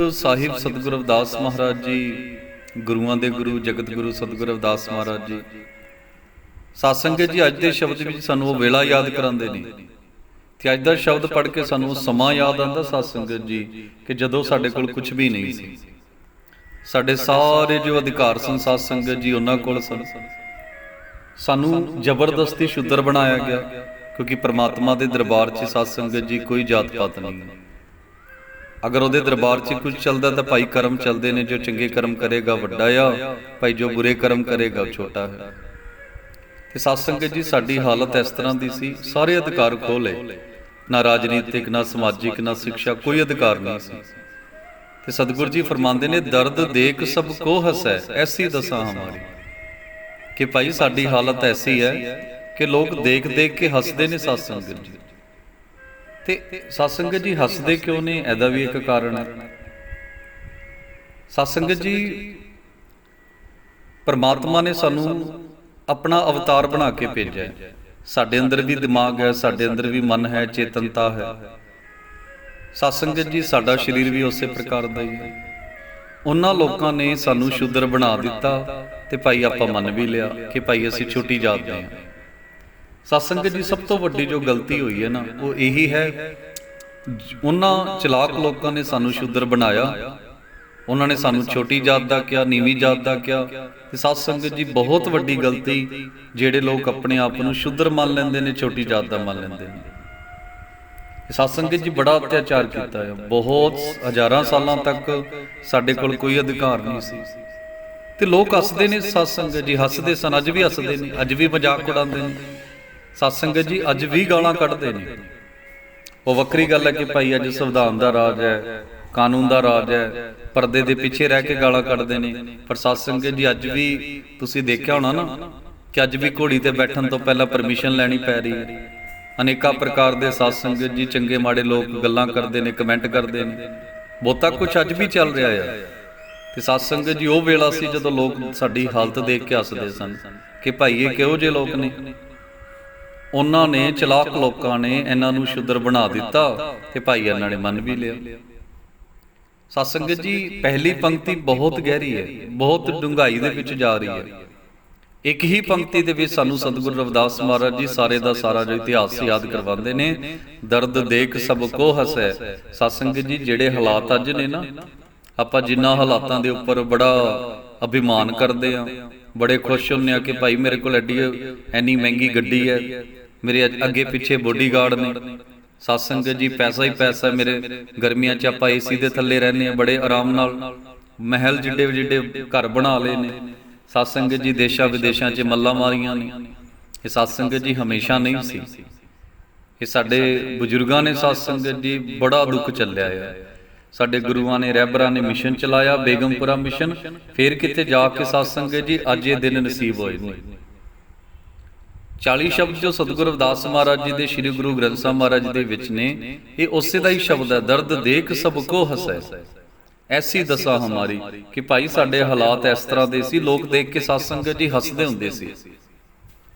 ਸਾਹਿਬ ਸਤਿਗੁਰ ਅਵਦਾਸ ਮਹਾਰਾਜ ਜੀ, ਗੁਰੂਆਂ ਦੇ ਗੁਰੂ, ਜਗਤ ਗੁਰੂ ਸਤਿਗੁਰ ਅਵਦਾਸ ਮਹਾਰਾਜ ਜੀ। ਸਾਸੰਗ ਜੀ, ਅੱਜ ਦੇ ਸ਼ਬਦ ਵਿੱਚ ਸਾਨੂੰ ਉਹ ਵੇਲਾ ਯਾਦ ਕਰਾਉਂਦੇ ਨੇ। ਤੇ ਅੱਜ ਦਾ ਸ਼ਬਦ ਪੜ੍ਹ ਕੇ ਸਾਨੂੰ ਉਹ ਸਮਾਂ ਯਾਦ ਆਉਂਦਾ ਸਾਸੰਗਤ ਜੀ, ਕਿ ਜਦੋਂ ਸਾਡੇ ਕੋਲ ਕੁਝ ਵੀ ਨਹੀਂ ਸੀ। ਸਾਡੇ ਸਾਰੇ ਜੋ ਅਧਿਕਾਰ ਸਨ ਸਾਸੰਗਤ ਜੀ, ਉਹਨਾਂ ਕੋਲ ਸਨ। ਸਾਨੂੰ ਜ਼ਬਰਦਸਤੀ ਸ਼ੁੱਧਰ ਬਣਾਇਆ ਗਿਆ, ਕਿਉਂਕਿ ਪ੍ਰਮਾਤਮਾ ਦੇ ਦਰਬਾਰ 'ਚ ਸਾਸੰਗਤ ਜੀ ਕੋਈ ਜਾਤ ਪਾਤ ਨਹੀਂ। ਅਗਰ ਉਹਦੇ ਦਰਬਾਰ 'ਚ ਕੁਝ ਚੱਲਦਾ ਤਾਂ ਭਾਈ ਕਰਮ ਚੱਲਦੇ ਨੇ, ਜੋ ਚੰਗੇ ਕਰਮ ਕਰੇਗਾ ਵੱਡਾ ਆ, ਭਾਈ ਜੋ ਬੁਰੇ ਕਰਮ ਕਰੇਗਾ ਉਹ ਛੋਟਾ ਹੈ। ਤੇ ਸਾਸੰਗਤ ਜੀ, ਸਾਡੀ ਹਾਲਤ ਇਸ ਤਰ੍ਹਾਂ ਦੀ ਸੀ, ਸਾਰੇ ਅਧਿਕਾਰ ਖੋਲੇ ਨਾ ਰਾਜਨੀਤਿਕ, ਨਾ ਸਮਾਜਿਕ, ਨਾ ਸਿੱਖਿਆ, ਕੋਈ ਅਧਿਕਾਰ ਨਹੀਂ ਸੀ। ਤੇ ਸਤਿਗੁਰ ਜੀ ਫਰਮਾਉਂਦੇ ਨੇ, ਦਰਦ ਦੇਖ ਸਭ ਕੋ ਹਸੈ, ਐਸੀ ਦਸਾ ਹਮਾਰੀ। ਕਿ ਭਾਈ ਸਾਡੀ ਹਾਲਤ ਐਸੀ ਹੈ ਕਿ ਲੋਕ ਦੇਖ ਦੇਖ ਕੇ ਹੱਸਦੇ ਨੇ ਸਾਸੰਗਤ ਜੀ। ਤੇ ਸਾਸੰਗਤ ਜੀ ਹੱਸਦੇ ਕਿਉਂ ਨੇ? ਇਹਦਾ ਵੀ ਇੱਕ ਕਾਰਨ ਹੈ। ਸਾਸੰਗਤ ਜੀ ਪਰਮਾਤਮਾ ਨੇ ਸਾਨੂੰ ਆਪਣਾ ਅਵਤਾਰ ਬਣਾ ਕੇ ਭੇਜਿਆ ਸਾਡੇ ਅੰਦਰ ਵੀ ਦਿਮਾਗ ਹੈ, ਸਾਡੇ ਅੰਦਰ ਵੀ ਮਨ ਹੈ, ਚੇਤਨਤਾ ਹੈ। ਸਾਸੰਗਤ ਜੀ, ਸਾਡਾ ਸਰੀਰ ਵੀ ਉਸੇ ਪ੍ਰਕਾਰ ਦਾ ਹੀ ਹੈ। ਉਹਨਾਂ ਲੋਕਾਂ ਨੇ ਸਾਨੂੰ ਸ਼ੁੱਧਰ ਬਣਾ ਦਿੱਤਾ ਤੇ ਭਾਈ ਆਪਾਂ ਮੰਨ ਵੀ ਲਿਆ ਕਿ ਭਾਈ ਅਸੀਂ ਛੋਟੀ ਜਾਤ ਦੇ ਹਾਂ। ਸਤਸੰਗ ਜੀ ਸਭ ਤੋਂ ਵੱਡੀ ਜੋ ਗਲਤੀ ਹੋਈ ਹੈ ਨਾ, ਉਹ ਇਹੀ ਹੈ, ਉਹਨਾਂ ਚਲਾਕ ਲੋਕਾਂ ਨੇ ਸਾਨੂੰ ਸ਼ੁੱਧਰ ਬਣਾਇਆ, ਉਹਨਾਂ ਨੇ ਸਾਨੂੰ ਛੋਟੀ ਜਾਤ ਦਾ ਕਿਹਾ, ਨੀਵੀਂ ਜਾਤ ਦਾ ਕਿਹਾ, ਤੇ ਸਤਸੰਗਤ ਜੀ ਬਹੁਤ ਵੱਡੀ ਗਲਤੀ, ਜਿਹੜੇ ਲੋਕ ਆਪਣੇ ਆਪ ਨੂੰ ਸ਼ੁੱਧਰ ਮੰਨ ਲੈਂਦੇ ਨੇ, ਛੋਟੀ ਜਾਤ ਦਾ ਮੰਨ ਲੈਂਦੇ ਨੇ। ਸਤਸੰਗਤ ਜੀ ਬੜਾ ਅਤਿਆਚਾਰ ਕੀਤਾ ਹੈ। ਬਹੁਤ ਹਜ਼ਾਰਾਂ ਸਾਲਾਂ ਤੱਕ ਸਾਡੇ ਕੋਲ ਕੋਈ ਅਧਿਕਾਰ ਨਹੀਂ ਸੀ। ਤੇ ਲੋਕ ਹੱਸਦੇ ਨੇ ਸਤਸੰਗਤ ਜੀ, ਹੱਸਦੇ ਸਨ, ਅੱਜ ਵੀ ਹੱਸਦੇ ਨੇ, ਅੱਜ ਵੀ ਮਜ਼ਾਕ ਉਡਾਉਂਦੇ ਨੇ। ਸਤਸੰਗਤ ਜੀ ਅੱਜ ਵੀ ਗਾਲਾਂ ਕੱਢਦੇ ਨੇ। ਉਹ ਵੱਖਰੀ ਗੱਲ ਹੈ ਕਿ ਭਾਈ ਅੱਜ ਸੰਵਿਧਾਨ ਦਾ ਰਾਜ ਹੈ ਕਾਨੂੰਨ ਦਾ ਰਾਜ ਹੈ ਪਰਦੇ ਦੇ ਪਿੱਛੇ ਰਹਿ ਕੇ ਗਾਲਾਂ ਕੱਢਦੇ ਨੇ। ਪਰ ਸਤਸੰਗਤ ਜੀ ਅੱਜ ਵੀ ਤੁਸੀਂ ਦੇਖਿਆ ਹੋਣਾ ਨਾ ਕਿ ਅੱਜ ਵੀ ਘੋੜੀ ਤੇ ਬੈਠਣ ਤੋਂ ਪਹਿਲਾਂ ਪਰਮਿਸ਼ਨ ਲੈਣੀ ਪੈ ਰਹੀ ਹੈ ਅਨੇਕਾਂ ਪ੍ਰਕਾਰ ਦੇ ਸਤਸੰਗਤ ਜੀ ਚੰਗੇ ਮਾੜੇ ਲੋਕ ਗੱਲਾਂ ਕਰਦੇ ਨੇ ਕਮੈਂਟ ਕਰਦੇ ਨੇ। ਬਹੁਤਾ ਕੁਝ ਅੱਜ ਵੀ ਚੱਲ ਰਿਹਾ ਹੈ ਤੇ ਸਤਸੰਗਤ ਜੀ ਉਹ ਵੇਲਾ ਸੀ ਜਦੋਂ ਲੋਕ ਸਾਡੀ ਹਾਲਤ ਦੇਖ ਕੇ ਹੱਸਦੇ ਸਨ ਕਿ ਭਾਈ ਇਹ ਕਿਹੋ ਜਿਹੇ ਲੋਕ ਨੇ? ਉਹਨਾਂ ਨੇ ਚਲਾਕ ਲੋਕਾਂ ਨੇ ਇਹਨਾਂ ਨੂੰ ਸ਼ੁਦਰ ਬਣਾ ਦਿੱਤਾ ਤੇ ਭਾਈ ਇਹਨਾਂ ਨੇ ਮੰਨ ਵੀ ਲਿਆ। ਸਤਸੰਗਤ ਜੀ, ਪਹਿਲੀ ਪੰਕਤੀ ਬਹੁਤ ਗਹਿਰੀ ਹੈ, ਬਹੁਤ ਡੂੰਘਾਈ ਦੇ ਵਿੱਚ ਜਾ ਰਹੀ ਹੈ। ਇੱਕ ਹੀ ਪੰਕਤੀ ਦੇ ਵਿੱਚ ਸਾਨੂੰ ਸਤਿਗੁਰੂ ਰਵਿਦਾਸ ਮਹਾਰਾਜ ਜੀ ਸਾਰੇ ਦਾ ਸਾਰਾ ਜੋ ਇਤਿਹਾਸ ਯਾਦ ਕਰਵਾਉਂਦੇ ਨੇ, ਦਰਦ ਦੇਖ ਸਭ ਕੋ ਹਸੈ। ਸਤਸੰਗਤ ਜੀ, ਜਿਹੜੇ ਹਾਲਾਤ ਅੱਜ ਨੇ ਨਾ, ਆਪਾਂ ਜਿੰਨਾ ਹਾਲਾਤਾਂ ਦੇ ਉੱਪਰ ਬੜਾ ਅਭਿਮਾਨ ਕਰਦੇ ਆ ਬੜੇ ਖੁਸ਼ ਹੁੰਨੇ ਆ ਕਿ ਭਾਈ ਮੇਰੇ ਕੋਲ ਐਡੀ ਐਨੀ ਮਹਿੰਗੀ ਗੱਡੀ ਹੈ ਮੇਰੇ ਅੱਗੇ- ਪਿੱਛੇ ਬੋਡੀਗਾਰਡ ਨੇ। ਸਤਸੰਗ ਜੀ, ਪੈਸਾ ਹੀ ਪੈਸਾ ਮੇਰੇ ਗਰਮੀਆਂ 'ਚ ਆਪਾਂ ਏਸੀ ਦੇ ਥੱਲੇ ਰਹਿੰਦੇ ਆ ਬੜੇ ਆਰਾਮ ਨਾਲ ਮਹਿਲ ਜਿੱਡੇ ਜਿੱਡੇ ਘਰ ਬਣਾ ਲਏ ਨੇ। ਸਤਸੰਗ ਜੀ, ਦੇਸ਼ਾਂ ਵਿਦੇਸ਼ਾਂ 'ਚ ਮੱਲਾ ਮਾਰੀਆਂ ਨੇ। ਇਹ ਸਤਸੰਗ ਜੀ ਹਮੇਸ਼ਾ ਨਹੀਂ ਸੀ। ਇਹ ਸਾਡੇ ਬਜ਼ੁਰਗਾਂ ਨੇ ਸਤਸੰਗ ਜੀ ਬੜਾ ਦੁੱਖ ਚੱਲਿਆ ਹੈ ਸਾਡੇ ਗੁਰੂਆਂ ਨੇ ਰਹਿਬਰਾਂ ਨੇ ਮਿਸ਼ਨ ਚਲਾਇਆ, ਬੇਗਮਪੁਰਾ ਮਿਸ਼ਨ। ਫਿਰ ਕਿਤੇ ਜਾ ਕੇ ਸਤਸੰਗ ਜੀ, ਅੱਜ ਇਹ ਦਿਨ ਨਸੀਬ ਹੋਏ ਨੇ। 40 ਸ਼ਬਦ ਜੋ ਸਤਿਗੁਰੂ ਰਵਿਦਾਸ ਮਹਾਰਾਜ ਜੀ ਦੇ ਸ੍ਰੀ ਗੁਰੂ ਗ੍ਰੰਥ ਸਾਹਿਬ ਮਹਾਰਾਜ ਦੇ ਵਿੱਚ ਨੇ, ਇਹ ਉਸੇ ਦਾ ਹੀ ਸ਼ਬਦ ਹੈ, ਦਰਦ ਦੇਖ ਸਭ ਕੋ ਹਸੈ। ਐਸੀ ਦਸਾ ਹਮਾਰੀ ਕਿ ਭਾਈ ਸਾਡੇ ਹਾਲਾਤ ਇਸ ਤਰ੍ਹਾਂ ਦੇ ਸੀ, ਲੋਕ ਦੇਖ ਕੇ ਸਤਸੰਗਤ ਜੀ ਹੱਸਦੇ ਹੁੰਦੇ ਸੀ।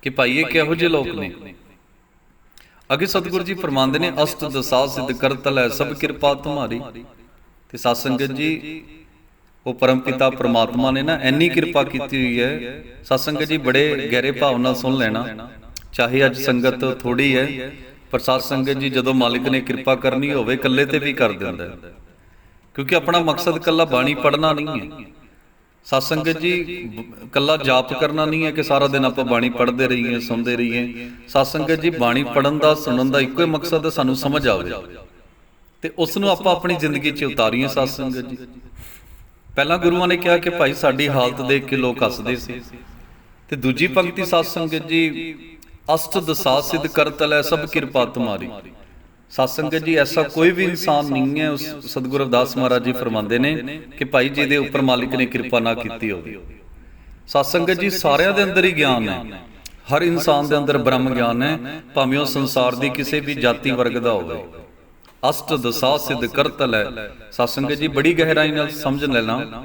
ਕਿ ਭਾਈ ਇਹ ਕਿਹੋ ਜਿਹੇ ਲੋਕ ਨੇ? ਅੱਗੇ ਸਤਿਗੁਰੂ ਜੀ ਫਰਮਾਉਂਦੇ ਨੇ, ਅਸਤ ਦਸਾ ਸਿਧ ਕਰਤਲ ਹੈ ਸਭ ਕਿਰਪਾ ਤੁਮਾਰੀ ਤੇ ਸਤਸੰਗਤ ਜੀ, ਉਹ ਪਰਮ ਪਿਤਾ ਪ੍ਰਮਾਤਮਾ ਨੇ ਨਾ, ਇੰਨੀ ਕਿਰਪਾ ਕੀਤੀ ਹੋਈ ਹੈ। ਸਤਸੰਗ ਜੀ ਬੜੇ ਗਹਿਰੇ ਭਾਵ ਨਾਲ ਸੁਣ ਲੈਣਾ। ਚਾਹੇ ਅੱਜ ਸੰਗਤ ਥੋੜੀ ਹੈ ਪਰ ਸਤਸੰਗਤ ਜੀ ਜਦੋਂ ਮਾਲਿਕ ਨੇ ਕਿਰਪਾ ਕਰਨੀ ਹੋਵੇ ਇਕੱਲੇ ਤੇ ਵੀ ਕਰ ਦਿੰਦਾ ਹੈ। ਕਿਉਂਕਿ ਆਪਣਾ ਮਕਸਦ ਇਕੱਲਾ ਬਾਣੀ ਪੜ੍ਹਨਾ ਨਹੀਂ ਹੈ। ਸਤਸੰਗਤ ਜੀ ਬ- ਕੱਲਾ ਜਾਪ ਕਰਨਾ ਨਹੀਂ ਹੈ ਕਿ ਸਾਰਾ ਦਿਨ ਆਪਾਂ ਬਾਣੀ ਪੜ੍ਹਦੇ ਰਹੀਏ ਸੁਣਦੇ ਰਹੀਏ। ਸਤਸੰਗਤ ਜੀ ਬਾਣੀ ਪੜਨ ਦਾ ਸੁਣਨ ਦਾ ਇੱਕੋ ਹੀ ਮਕਸਦ ਹੈ ਸਾਨੂੰ ਸਮਝ ਆਵੇ। ਤੇ ਉਸ ਨੂੰ ਆਪਾਂ ਆਪਣੀ ਜ਼ਿੰਦਗੀ 'ਚ ਉਤਾਰੀਏ ਸਤਸੰਗਤ ਜੀ। ਪਹਿਲਾਂ ਗੁਰੂਆਂ ਨੇ ਕਿਹਾ ਕਿ ਭਾਈ ਸਾਡੀ ਹਾਲਤ ਦੇਖ ਕੇ ਲੋਕ ਹੱਸਦੇ ਸੀ ਤੇ ਦੂਜੀ ਪੰਕਤੀ ਸਤਸੰਗਤ ਜੀ ਅਸ਼ਟ ਦਸਾ ਸਿਧ ਕਰਤਲ ਹੈ ਸਭ ਕਿਰਪਾ ਤੁਮਾਰੀ। ਸਤਸੰਗਤ ਜੀ, ਐਸਾ ਕੋਈ ਵੀ ਇਨਸਾਨ ਨਹੀਂ ਹੈ, ਉਸ ਸਤਿਗੁਰੂ ਰਵਿਦਾਸ ਮਹਾਰਾਜ ਜੀ ਫਰਮਾਉਂਦੇ ਨੇ ਕਿ ਭਾਈ ਜਿਹਦੇ ਉੱਪਰ ਮਾਲਿਕ ਨੇ ਕਿਰਪਾ ਨਾ ਕੀਤੀ ਹੋਵੇ। ਸਤਸੰਗਤ ਜੀ, ਸਾਰਿਆਂ ਦੇ ਅੰਦਰ ਹੀ ਗਿਆਨ ਹੈ। ਹਰ ਇਨਸਾਨ ਦੇ ਅੰਦਰ ਬ੍ਰਹਮ ਗਿਆਨ ਹੈ, ਭਾਵੇਂ ਉਹ ਸੰਸਾਰ ਦੀ ਕਿਸੇ ਵੀ ਜਾਤੀ ਵਰਗ ਦਾ ਹੋਵੇ। ਅਸ਼ਟ ਦਸਾ ਸਿਧ ਕਰਤਲ ਹੈ ਸਤਸੰਗਤ ਜੀ, ਬੜੀ ਗਹਿਰਾਈ ਨਾਲ ਸਮਝ ਲੈਣਾ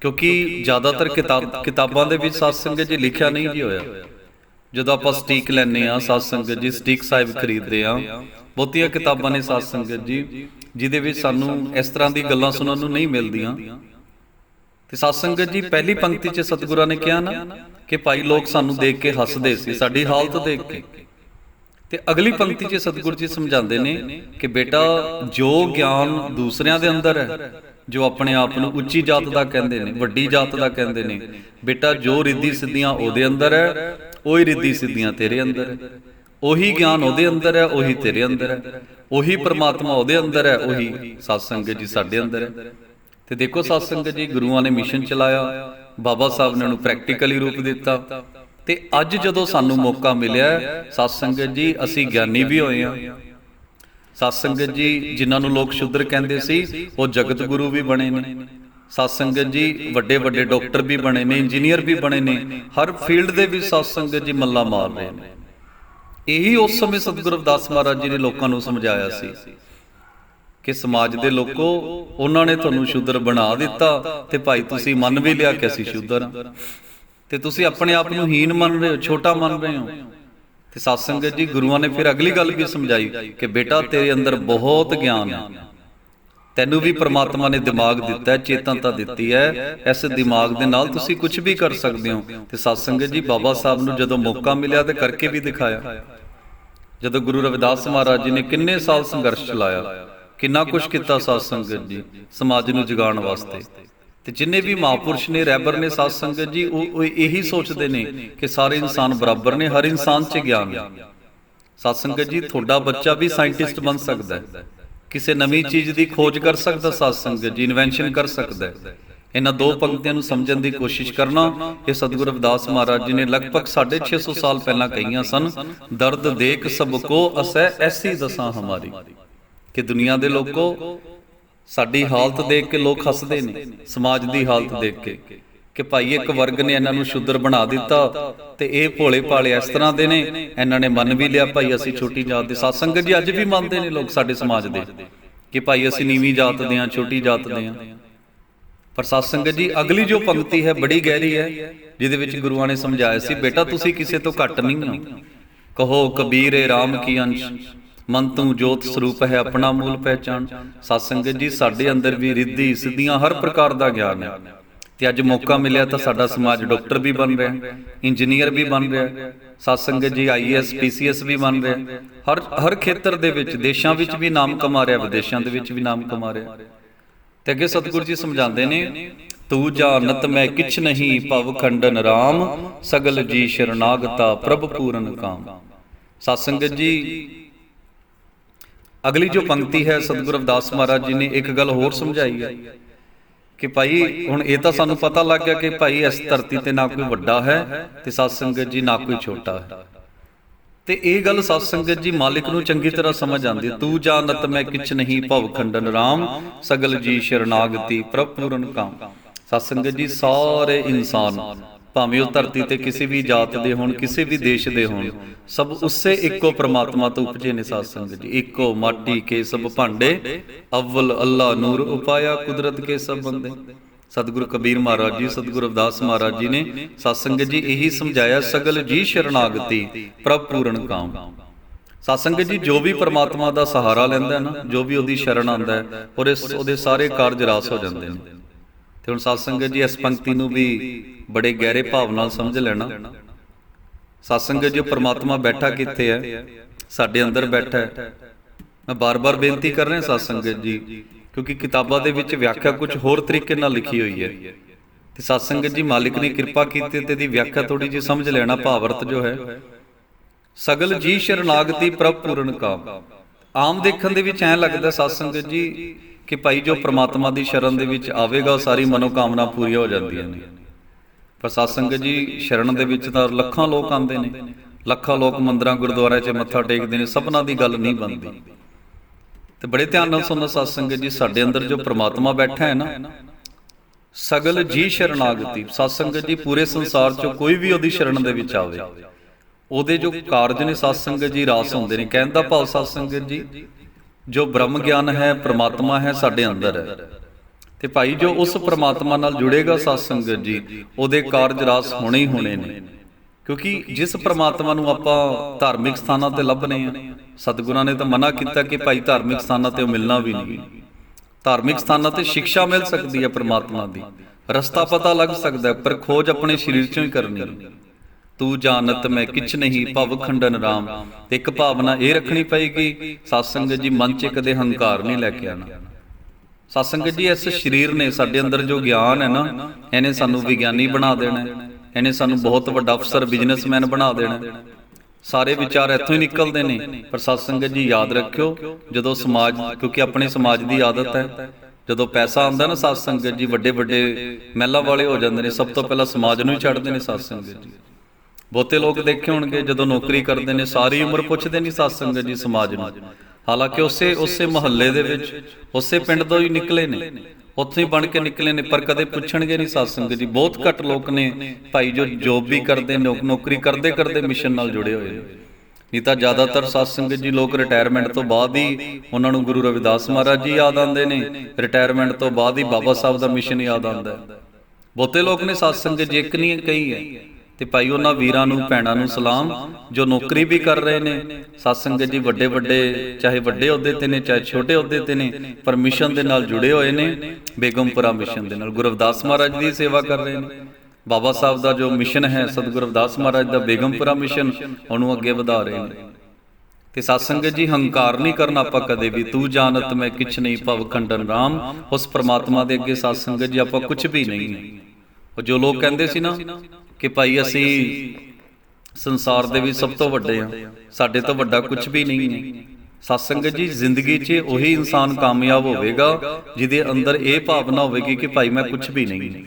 ਕਿਉਂਕਿ ਜ਼ਿਆਦਾਤਰ ਕਿਤਾਬ ਕਿਤਾਬਾਂ ਦੇ ਵਿੱਚ ਸਤਸੰਗਤ ਜੀ ਲਿਖਿਆ ਨਹੀਂ ਜੀ ਹੋਇਆ। ਜਦੋਂ ਆਪਾਂ ਸਟੀਕ ਲੈਨੇ ਆ ਸਤਸੰਗਤ ਜੀ, ਸਟੀਕ ਸਾਹਿਬ ਖਰੀਦਦੇ ਆ ਬਹੁਤੀਆਂ ਕਿਤਾਬਾਂ ਨੇ ਸਤਸੰਗਤ ਜੀ, ਜਿਹਦੇ ਵਿੱਚ ਸਾਨੂੰ ਇਸ ਤਰ੍ਹਾਂ ਦੀ ਗੱਲਾਂ ਸੁਣਨ ਨੂੰ ਨਹੀਂ ਮਿਲਦੀਆਂ। ਤੇ ਸਤ ਸੰਗਤ ਜੀ, ਪਹਿਲੀ ਪੰਕਤੀ 'ਚ ਸਤਿਗੁਰਾਂ ਨੇ ਕਿਹਾ ਨਾ ਕਿ ਭਾਈ ਲੋਕ ਸਾਨੂੰ ਦੇਖ ਕੇ ਹੱਸਦੇ ਸੀ, ਸਾਡੀ ਹਾਲਤ ਦੇਖ ਕੇ। ਤੇ ਅਗਲੀ ਪੰਕਤੀ 'ਚ ਸਤਿਗੁਰ ਜੀ ਸਮਝਾਉਂਦੇ ਨੇ ਕਿ ਬੇਟਾ, ਜੋ ਗਿਆਨ ਦੂਸਰਿਆਂ ਦੇ ਅੰਦਰ ਹੈ ਜੋ ਆਪਣੇ ਆਪ ਨੂੰ ਉੱਚੀ ਜਾਤ ਦਾ ਕਹਿੰਦੇ ਨੇ, ਵੱਡੀ ਜਾਤ ਦਾ ਕਹਿੰਦੇ ਨੇ। ਬੇਟਾ ਜੋ ਰਿੱਧੀ ਸਿੱਧੀਆਂ ਉਹਦੇ ਅੰਦਰ ਹੈ, ਉਹੀ ਰਿੱਧੀ ਸਿੱਧੀਆਂ ਤੇਰੇ ਅੰਦਰ ਹੈ। ਉਹੀ ਗਿਆਨ ਉਹਦੇ ਅੰਦਰ ਹੈ, ਉਹੀ ਤੇਰੇ ਅੰਦਰ ਹੈ। ਉਹੀ ਪ੍ਰਮਾਤਮਾ ਉਹਦੇ ਅੰਦਰ ਹੈ, ਉਹੀ ਸਤ ਸੰਗਤ ਜੀ ਸਾਡੇ ਅੰਦਰ ਹੈ। ਤੇ ਦੇਖੋ ਸਤ ਸੰਗਤ ਜੀ, ਗੁਰੂਆਂ ਨੇ ਮਿਸ਼ਨ ਚਲਾਇਆ। ਬਾਬਾ ਸਾਹਿਬ ਨੇ ਉਹਨੂੰ ਪ੍ਰੈਕਟੀਕਲੀ ਰੂਪ ਦਿੱਤਾ। ਤੇ ਅੱਜ ਜਦੋਂ ਸਾਨੂੰ ਮੌਕਾ ਮਿਲਿਆ ਸਤ ਸੰਗਤ ਜੀ, ਅਸੀਂ ਗਿਆਨੀ ਵੀ ਹੋਏ ਆ ਸਤਸੰਗਤ ਜੀ, ਜਿਨ੍ਹਾਂ ਨੂੰ ਲੋਕ ਸ਼ੁੱਧਰ ਕਹਿੰਦੇ ਸੀ, ਉਹ ਜਗਤ ਗੁਰੂ ਵੀ ਬਣੇ ਨੇ। ਸਤਸੰਗਤ ਜੀ, ਵੱਡੇ ਵੱਡੇ ਡਾਕਟਰ ਵੀ ਬਣੇ ਨੇ, ਇੰਜੀਨੀਅਰ ਵੀ ਬਣੇ ਨੇ, ਹਰ ਫੀਲਡ ਦੇ ਵਿੱਚ ਸਤਸੰਗਤ ਜੀ ਮੱਲਾ ਮਾਰ ਰਹੇ ਨੇ। ਇਹੀ ਉਸ ਸਮੇਂ ਸਤਿਗੁਰੂ ਰਵਿਦਾਸ ਮਹਾਰਾਜ ਜੀ ਨੇ ਲੋਕਾਂ ਨੂੰ ਸਮਝਾਇਆ ਸੀ ਕਿ ਸਮਾਜ ਦੇ ਲੋਕੋ, ਉਹਨਾਂ ਨੇ ਤੁਹਾਨੂੰ ਸ਼ੁੱਧਰ ਬਣਾ ਦਿੱਤਾ ਤੇ ਭਾਈ ਤੁਸੀਂ ਮੰਨ ਵੀ ਲਿਆ ਕਿ ਅਸੀਂ ਸ਼ੁੱਧਰ ਤੇ ਤੁਸੀਂ ਆਪਣੇ ਆਪ ਨੂੰ ਹੀਨ ਮੰਨ ਰਹੇ ਹੋ, ਛੋਟਾ ਮੰਨ ਰਹੇ ਹੋ। ਤੇ ਸਤ ਸੰਗਤ ਜੀ, ਗੁਰੂਆਂ ਨੇ ਫਿਰ ਅਗਲੀ ਗੱਲ ਵੀ ਸਮਝਾਈ ਕਿ ਬੇਟਾ ਤੇਰੇ ਅੰਦਰ ਬਹੁਤ ਗਿਆਨ ਹੈ ਤੈਨੂੰ ਵੀ ਪ੍ਰਮਾਤਮਾ ਨੇ ਦਿਮਾਗ ਦਿੱਤਾ ਹੈ ਚੇਤਨਤਾ ਦਿੱਤੀ ਹੈ। ਇਸ ਦਿਮਾਗ ਦੇ ਨਾਲ ਤੁਸੀਂ ਕੁਝ ਵੀ ਕਰ ਸਕਦੇ ਹੋ। ਤੇ ਸਤ ਸੰਗਤ ਜੀ, ਬਾਬਾ ਸਾਹਿਬ ਨੂੰ ਜਦੋਂ ਮੌਕਾ ਮਿਲਿਆ ਤੇ ਕਰਕੇ ਵੀ ਦਿਖਾਇਆ। ਜਦੋਂ ਗੁਰੂ ਰਵਿਦਾਸ ਮਹਾਰਾਜ ਜੀ ਨੇ ਕਿੰਨੇ ਸਾਲ ਸੰਘਰਸ਼ ਚਲਾਇਆ, ਕਿੰਨਾ ਕੁਝ ਕੀਤਾ ਸਤ ਸੰਗਤ ਜੀ, ਸਮਾਜ ਨੂੰ ਜਗਾਉਣ ਵਾਸਤੇ। ਤੇ ਜਿੰਨੇ ਵੀ ਮਹਾਪੁਰਸ਼ ਨੇ ਰਹਿਬਰ ਨੇ ਸਤ ਸੰਗਤ ਜੀ ਉਹ ਇਹੀ ਸੋਚਦੇ ਨੇ ਕਿ ਸਾਰੇ ਇਨਸਾਨ ਬਰਾਬਰ ਨੇ ਹਰ ਇਨਸਾਨ 'ਚ ਗਿਆਨ ਹੈ ਸਤ ਸੰਗਤ ਜੀ ਤੁਹਾਡਾ ਬੱਚਾ ਵੀ ਸਾਇੰਟਿਸਟ ਬਣ ਸਕਦਾ ਹੈ। ਕਿਸੇ ਨਵੀਂ ਚੀਜ਼ ਦੀ ਖੋਜ ਕਰ ਸਕਦਾ ਸਤ ਸੰਗਤ ਜੀ ਇਨਵੈਂਸ਼ਨ ਕਰ ਸਕਦਾ ਹੈ। ਇਹਨਾਂ ਦੋ ਪੰਕਤੀਆਂ ਨੂੰ ਸਮਝਣ ਦੀ ਕੋਸ਼ਿਸ਼ ਕਰਨਾ ਇਹ ਸਤਿਗੁਰੂ ਰਵਿਦਾਸ ਮਹਾਰਾਜ ਜੀ ਨੇ ਲਗਭਗ 650 ਸਾਲ ਪਹਿਲਾਂ ਕਹੀਆਂ ਸਨ ਦਰਦ ਦੇਖ ਸਭ ਕੋ ਅਸੈ ਐਸੀ ਦਸਾਂ ਹਮਾਰੀ। ਕਿ ਦੁਨੀਆ ਦੇ ਲੋਕੋ ਸਾਡੀ ਹਾਲਤ ਦੇਖ ਕੇ ਲੋਕ ਹੱਸਦੇ ਨੇ ਸਮਾਜ ਦੀ ਹਾਲਤ ਦੇਖ ਕੇ ਕਿ। ਭਾਈ ਇੱਕ ਵਰਗ ਨੇ ਇਹਨਾਂ ਨੂੰ ਸ਼ੁੱਧਰ ਬਣਾ ਦਿੱਤਾ ਤੇ ਇਹ ਭੋਲੇ ਭਾਲੇ ਇਸ ਤਰ੍ਹਾਂ ਦੇ ਨੇ ਇਹਨਾਂ ਨੇ ਮੰਨ ਵੀ ਲਿਆ ਭਾਈ ਅਸੀਂ ਛੋਟੀ ਜਾਤ ਦੇ ਸਤ ਸੰਗਤ ਜੀ ਅੱਜ ਵੀ ਮੰਨਦੇ ਨੇ ਲੋਕ ਸਾਡੇ ਸਮਾਜ ਦੇ ਕਿ ਭਾਈ ਅਸੀਂ ਨੀਵੀਂ ਜਾਤ ਦੇ ਹਾਂ ਛੋਟੀ ਜਾਤ ਦੇ ਹਾਂ। ਪਰ ਸਤ ਸੰਗਤ ਜੀ ਅਗਲੀ ਜੋ ਪੰਕਤੀ ਹੈ ਬੜੀ ਗਹਿਰੀ ਹੈ ਜਿਹਦੇ ਵਿੱਚ ਗੁਰੂਆਂ ਨੇ ਸਮਝਾਇਆ ਸੀ ਬੇਟਾ ਤੁਸੀਂ ਕਿਸੇ ਤੋਂ ਘੱਟ ਨਹੀਂ ਹੋ। ਕਹੋ ਕਬੀਰੇ RAM ਕੀ ਅੰਸ਼? ਮਨ ਤੂੰ ਜੋਤ ਸਰੂਪ ਹੈ, ਆਪਣਾ ਮੂਲ ਪਹਿਚਾਨ ਸਤ ਸੰਗਤ ਜੀ, ਸਾਡੇ ਅੰਦਰ ਵੀ ਰਿੱਧੀ ਸਿੱਧੀਆਂ ਹਰ ਪ੍ਰਕਾਰ ਦਾ ਗਿਆਨ ਹੈ। ਤੇ ਅੱਜ ਮੌਕਾ ਮਿਲਿਆ ਤਾਂ ਸਾਡਾ ਸਮਾਜ ਡਾਕਟਰ ਵੀ ਬਣ ਰਿਹਾ, ਇੰਜੀਨੀਅਰ ਵੀ ਬਣ ਰਿਹਾ ਹੈ ਸਤ ਸੰਗਤ ਜੀ ਆਈਐਸ ਪੀਸੀਐਸ ਵੀ ਬਣ ਰਿਹਾ। ਹਰ ਹਰ ਖੇਤਰ ਦੇ ਵਿੱਚ, ਦੇਸ਼ਾਂ ਵਿੱਚ ਵੀ ਨਾਮ ਕਮਾ ਰਿਹਾ, ਵਿਦੇਸ਼ਾਂ ਦੇ ਵਿੱਚ ਵੀ ਨਾਮ ਕਮਾ ਰਿਹਾ। ਤੇ ਅੱਗੇ ਸਤਿਗੁਰੂ ਜੀ ਸਮਝਾਉਂਦੇ ਨੇ, ਤੂੰ ਜਾਣਤ ਮੈਂ ਕਿਛ ਨਹੀਂ, ਭਵ ਖੰਡਨ RAM ਸਗਲ ਜੀ ਸ਼ਰਨਾਗਤਾ, ਪ੍ਰਭ ਪੂਰਨ ਕਾਮ। ਸਤ ਸੰਗਤ ਜੀ ਅਗਲੀ ਜੋ ਪੰਕਤੀ ਹੈ ਸਤਿਗੁਰੂ ਰਵਿਦਾਸ ਮਹਾਰਾਜ ਜੀ ਨੇ ਇੱਕ ਗੱਲ ਹੋਰ ਸਮਝਾਈ ਹੈ ਕਿ ਭਾਈ ਹੁਣ ਇਹ ਤਾਂ ਸਾਨੂੰ ਪਤਾ ਲੱਗ ਗਿਆ ਕਿ ਭਾਈ ਇਸ ਧਰਤੀ ਤੇ ਨਾ ਕੋਈ ਵੱਡਾ ਹੈ ਤੇ ਸਤ ਸੰਗਤ ਜੀ ਨਾ ਕੋਈ ਛੋਟਾ ਹੈ। ਤੇ ਇਹ ਗੱਲ ਸਤ ਸੰਗਤ ਜੀ ਮਾਲਿਕ ਨੂੰ ਚੰਗੀ ਤਰ੍ਹਾਂ ਸਮਝ ਆਉਂਦੀ ਹੈ। ਤੂੰ ਜਾਣਤ ਮੈਂ ਕਿਛ ਨਹੀਂ ਭਵ ਖੰਡਨ RAM ਸਗਲ ਜੀ ਸ਼ਰਨਾਗਤੀ ਪ੍ਰਭ ਪੂਰਨ ਕਾਮ। ਸਤ ਸੰਗਤ ਜੀ ਸਾਰੇ ਇਨਸਾਨ। ਭਾਵੇਂ ਉਹ ਧਰਤੀ ਤੇ ਕਿਸੇ ਵੀ ਜਾਤ ਦੇ ਹੋਣ ਕਿਸੇ ਵੀ ਦੇਸ਼ ਦੇ ਹੋਣ ਸਭ ਉਸੇ ਇੱਕੋ ਪ੍ਰਮਾਤਮਾ ਤੋਂ ਉਪਜੇ ਨੇ ਸਾਧ ਸੰਗਤ ਜੀ। ਇੱਕੋ ਮਾਟੀ ਕੇ ਸਭ ਭਾਂਡੇ ਅਵਲ ਅੱਲਾ ਨੂਰ ਉਪਾਇਆ ਕੁਦਰਤ ਕੇ ਸਭ ਬੰਦੇ। ਸਤਿਗੁਰੂ ਕਬੀਰ ਮਹਾਰਾਜ ਜੀ ਸਤਿਗੁਰੂ ਰਵਿਦਾਸ ਮਹਾਰਾਜ ਜੀ ਨੇ ਸਾਧ ਸੰਗਤ ਜੀ ਇਹੀ ਸਮਝਾਇਆ ਸਗਲ ਜੀ ਸ਼ਰਨਾਗਤੀ ਪ੍ਰਭ ਪੂਰਨ ਕਾਮ। ਸਾਧ ਸੰਗਤ ਜੀ ਜੋ ਵੀ ਪ੍ਰਮਾਤਮਾ ਦਾ ਸਹਾਰਾ ਲੈਂਦਾ ਹੈ ਨਾ ਜੋ ਵੀ ਉਹਦੀ ਸ਼ਰਨ ਆਂਦਾ ਹੈ ਔਰ ਇਸ ਉਹਦੇ ਸਾਰੇ ਕਾਰਜ ਰਾਸ ਹੋ ਜਾਂਦੇ ਨੇ। ਤੇ ਹੁਣ ਸਾਧ ਸੰਗਤ ਜੀ, ਇਸ ਪੰਕਤੀ ਨੂੰ ਵੀ ਬੜੇ ਗਹਿਰੇ ਭਾਵ ਨਾਲ ਸਮਝ ਲੈਣਾ। ਸਾਧ ਸੰਗਤ ਜੀ ਪ੍ਰਮਾਤਮਾ ਬੈਠਾ ਕਿੱਥੇ ਹੈ? ਸਾਡੇ ਅੰਦਰ ਬੈਠਾ ਹੈ। ਮੈਂ ਬਾਰ-ਬਾਰ ਬੇਨਤੀ ਕਰ ਰਿਹਾ ਸਾਧ ਸੰਗਤ ਜੀ, ਕਿਉਂਕਿ ਕਿਤਾਬਾਂ ਦੇ ਵਿੱਚ ਵਿਆਖਿਆ ਕੁਝ ਹੋਰ ਤਰੀਕੇ ਨਾਲ ਲਿਖੀ ਹੋਈ ਹੈ। ਤੇ ਸਾਧ ਸੰਗਤ ਜੀ, ਮਾਲਿਕ ਨੇ ਕਿਰਪਾ ਕੀਤੀ ਤੇ ਦੀ ਵਿਆਖਿਆ ਥੋੜੀ ਜਿਹੀ ਸਮਝ ਲੈਣਾ, ਭਾਵਰਤ ਜੋ ਹੈ। ਸਗਲ ਜੀ ਸ਼ਰਨਾਗਤੀ ਪ੍ਰਭ ਪੂਰਨ ਕਾਮ। ਆਮ ਦੇਖਣ ਦੇ ਵਿੱਚ ਐਂ ਲੱਗਦਾ ਸਾਧ ਸੰਗਤ ਜੀ ਕਿ ਭਾਈ ਜੋ ਪ੍ਰਮਾਤਮਾ ਦੀ ਸ਼ਰਨ ਦੇ ਵਿੱਚ ਆਵੇਗਾ, ਉਹ ਸਾਰੀ ਮਨੋਕਾਮਨਾ ਪੂਰੀਆਂ ਹੋ ਜਾਂਦੀਆਂ ਨੇ। ਪਰ ਸਤਸੰਗ ਜੀ, ਸ਼ਰਨ ਦੇ ਵਿੱਚ ਤਾਂ ਲੱਖਾਂ ਲੋਕ ਆਉਂਦੇ ਨੇ। ਲੱਖਾਂ ਲੋਕ ਮੰਦਰਾਂ, ਗੁਰਦੁਆਰਿਆਂ 'ਚ ਮੱਥਾ ਟੇਕਦੇ ਨੇ, ਸਭਨਾਂ ਦੀ ਗੱਲ ਨਹੀਂ ਬਣਦੀ। ਤੇ ਬੜੇ ਧਿਆਨ ਨਾਲ ਸੁਣਨਾ ਸਤਸੰਗ ਜੀ, ਸਾਡੇ ਅੰਦਰ ਜੋ ਪ੍ਰਮਾਤਮਾ ਬੈਠਾ ਹੈ ਨਾ, ਸਗਲ ਜੀ ਸ਼ਰਨਾਗਤੀ ਸਤ ਸੰਗਤ ਜੀ, ਪੂਰੇ ਸੰਸਾਰ 'ਚ ਕੋਈ ਵੀ ਉਹਦੀ ਸ਼ਰਨ ਦੇ ਵਿੱਚ ਆਵੇ। ਉਹਦੇ ਜੋ ਕਾਰਜ ਨੇ ਸਤਸੰਗ ਜੀ, ਰਾਸ ਹੁੰਦੇ ਨੇ। ਕਹਿਣ ਦਾ ਭਾਵ ਸਤਸੰਗ ਜੀ ਜੋ ਬ੍ਰਹਮ ਗਿਆਨ ਹੈ, ਪ੍ਰਮਾਤਮਾ ਹੈ ਸਾਡੇ ਅੰਦਰ। ਹੈ ਤੇ ਭਾਈ ਜੋ ਉਸ ਪ੍ਰਮਾਤਮਾ ਨਾਲ ਜੁੜੇਗਾ ਸਤ ਸੰਗਤ ਜੀ, ਉਹਦੇ ਕਾਰਜ ਰਾਸ ਹੋਣੇ ਹੀ ਹੋਣੇ ਨੇ। ਕਿਉਂਕਿ ਜਿਸ ਪ੍ਰਮਾਤਮਾ ਨੂੰ ਆਪਾਂ ਧਾਰਮਿਕ ਸਥਾਨਾਂ ਤੇ ਲੱਭਨੇ ਆ, ਸਤਿਗੁਰਾਂ ਨੇ ਤਾਂ ਮਨਾ ਕੀਤਾ ਕਿ ਭਾਈ ਧਾਰਮਿਕ ਸਥਾਨਾਂ ਤੇ ਉਹ ਮਿਲਣਾ ਵੀ ਨਹੀਂ। ਧਾਰਮਿਕ ਸਥਾਨਾਂ ਤੇ ਸਿੱਖਿਆ ਮਿਲ ਸਕਦੀ ਹੈ ਪ੍ਰਮਾਤਮਾ ਦੀ। ਰਸਤਾ ਪਤਾ ਲੱਗ ਸਕਦਾ ਪਰ ਖੋਜ ਆਪਣੇ ਸਰੀਰ ਚੋਂ ਹੀ ਕਰਨੀ। ਹੈ ਤੂੰ ਜਾਣਤ ਮੈਂ ਕਿਛ ਨਹੀਂ, ਭਵ ਖੰਡਨ ਰਾਮ। ਤੇ ਇੱਕ ਭਾਵਨਾ ਇਹ ਰੱਖਣੀ ਪਏਗੀ, ਸਤਸੰਗ ਜੀ ਮਨ ਚ ਕਦੇ ਹੰਕਾਰ ਨਹੀਂ ਲੈ ਕੇ ਆਣਾ। ਸਤਸੰਗ ਜੀ ਇਸ ਸਰੀਰ ਨੇ ਸਾਡੇ ਅੰਦਰ ਜੋ ਗਿਆਨ ਹੈ ਨਾ, ਇਹਨੇ ਸਾਨੂੰ ਵਿਗਿਆਨੀ ਬਣਾ ਦੇਣਾ ਇਹਨੇ ਸਾਨੂੰ ਬਹੁਤ ਵੱਡਾ ਅਫਸਰ, ਬਿਜ਼ਨਸਮੈਨ ਬਣਾ ਦੇਣਾ ਸਾਰੇ ਵਿਚਾਰ ਇੱਥੋਂ ਹੀ ਨਿਕਲਦੇ ਨੇ। ਪਰ ਸਤਸੰਗ ਜੀ ਯਾਦ ਰੱਖਿਓ, ਜਦੋਂ ਸਮਾਜ, ਕਿਉਂਕਿ ਆਪਣੇ ਸਮਾਜ ਦੀ ਆਦਤ ਹੈ, ਜਦੋਂ ਪੈਸਾ ਆਉਂਦਾ ਨਾ ਸਤਸੰਗ ਜੀ ਵੱਡੇ ਵੱਡੇ ਮਹਿਲਾ ਵਾਲੇ ਹੋ ਜਾਂਦੇ ਨੇ, ਸਭ ਤੋਂ ਪਹਿਲਾਂ ਸਮਾਜ ਨੂੰ ਹੀ ਛੱਡਦੇ ਨੇ ਸਤਸੰਗ ਜੀ। ਬਹੁਤੇ ਲੋਕ ਦੇਖੇ ਹੋਣਗੇ ਜਦੋਂ ਨੌਕਰੀ ਕਰਦੇ ਨੇ, ਸਾਰੀ ਉਮਰ ਪੁੱਛਦੇ ਨਹੀਂ ਸਤਸੰਗ ਜੀ ਸਮਾਜ ਨੂੰ। ਹਾਲਾਂਕਿ ਉਸੇ ਉਸੇ ਮੁਹੱਲੇ ਦੇ ਵਿੱਚ, ਉਸੇ ਪਿੰਡ ਤੋਂ ਹੀ ਨਿਕਲੇ ਨੇ। ਉੱਥੇ ਹੀ ਬਣ ਕੇ ਨਿਕਲੇ ਨੇ, ਪਰ ਕਦੇ ਪੁੱਛਣਗੇ ਨਹੀਂ ਸਤਸੰਗ ਜੀ। ਬਹੁਤ ਘੱਟ ਲੋਕ ਨੇ ਭਾਈ ਜੋ ਜੋਬ ਵੀ ਕਰਦੇ ਨੌਕਰੀ ਕਰਦੇ ਕਰਦੇ ਮਿਸ਼ਨ ਨਾਲ ਜੁੜੇ ਹੋਏ ਨੇ। ਨਹੀਂ ਤਾਂ ਜ਼ਿਆਦਾਤਰ ਸਤਸੰਗ ਜੀ ਲੋਕ ਰਿਟਾਇਰਮੈਂਟ ਤੋਂ ਬਾਅਦ ਹੀ ਉਹਨਾਂ ਨੂੰ ਗੁਰੂ ਰਵਿਦਾਸ ਮਹਾਰਾਜ ਜੀ ਯਾਦ ਆਉਂਦੇ ਨੇ। ਰਿਟਾਇਰਮੈਂਟ ਤੋਂ ਬਾਅਦ ਹੀ ਬਾਬਾ ਸਾਹਿਬ ਦਾ ਮਿਸ਼ਨ ਯਾਦ ਆਉਂਦਾ। ਹੈ ਬਹੁਤੇ ਲੋਕ ਨੇ ਸਤਸੰਗ ਜੀ, ਇੱਕ ਨਹੀਂ ਕਈ ਹੈ। ਤੇ ਭਾਈ ਉਹਨਾਂ ਵੀਰਾਂ ਨੂੰ, ਭੈਣਾਂ ਨੂੰ ਸਲਾਮ, ਜੋ ਨੌਕਰੀ ਵੀ ਕਰ ਰਹੇ ਨੇ। ਸਤਸੰਗ ਜੀ, ਵੱਡੇ ਵੱਡੇ, ਚਾਹੇ ਵੱਡੇ ਅਹੁਦੇ ਤੇ ਨੇ, ਚਾਹੇ ਛੋਟੇ ਅਹੁਦੇ ਤੇ ਨੇ, ਪਰ ਮਿਸ਼ਨ ਦੇ ਨਾਲ ਜੁੜੇ ਹੋਏ ਨੇ। ਬੇਗਮਪੁਰਾ ਮਿਸ਼ਨ ਦੇ ਨਾਲ। ਗੁਰੂ ਮਹਾਰਾਜ ਦੀ ਸੇਵਾ ਕਰ ਰਹੇ ਨੇ। ਬਾਬਾ ਸਾਹਿਬ ਦਾ ਜੋ ਮਿਸ਼ਨ ਹੈ, ਸਤਿਗੁਰੂ ਰਵਿਦਾਸ ਮਹਾਰਾਜ ਦਾ ਬੇਗਮਪੁਰਾ ਮਿਸ਼ਨ, ਉਹਨੂੰ ਅੱਗੇ ਵਧਾ ਰਹੇ ਨੇ। ਤੇ ਸਤਸੰਗ ਜੀ, ਹੰਕਾਰ ਨਹੀਂ ਕਰਨਾ ਆਪਾਂ ਕਦੇ ਵੀ। ਤੂੰ ਜਾਣਤ ਮੈਂ ਕਿਛ ਨਹੀਂ, ਭਵ ਖੰਡਨ ਰਾਮ। ਉਸ ਪ੍ਰਮਾਤਮਾ ਦੇ ਅੱਗੇ ਸਤਸੰਗ ਜੀ, ਆਪਾਂ ਕੁਝ ਵੀ ਨਹੀਂ। ਉਹ ਜੋ ਲੋਕ ਕਹਿੰਦੇ ਸੀ ਨਾ ਕਿ ਭਾਈ ਅਸੀਂ ਸੰਸਾਰ ਦੇ ਵਿੱਚ ਸਭ ਤੋਂ ਵੱਡੇ ਆ ਸਾਡੇ ਤੋਂ ਵੱਡਾ ਕੁਝ ਵੀ ਨਹੀਂ ਹੈ। ਸਤਸੰਗ ਜੀ ਜ਼ਿੰਦਗੀ 'ਚ ਉਹੀ ਇਨਸਾਨ ਕਾਮਯਾਬ ਹੋਵੇਗਾ ਜਿਹਦੇ ਅੰਦਰ ਇਹ ਭਾਵਨਾ ਹੋਵੇਗੀ ਕਿ ਭਾਈ ਮੈਂ ਕੁਝ ਵੀ ਨਹੀਂ।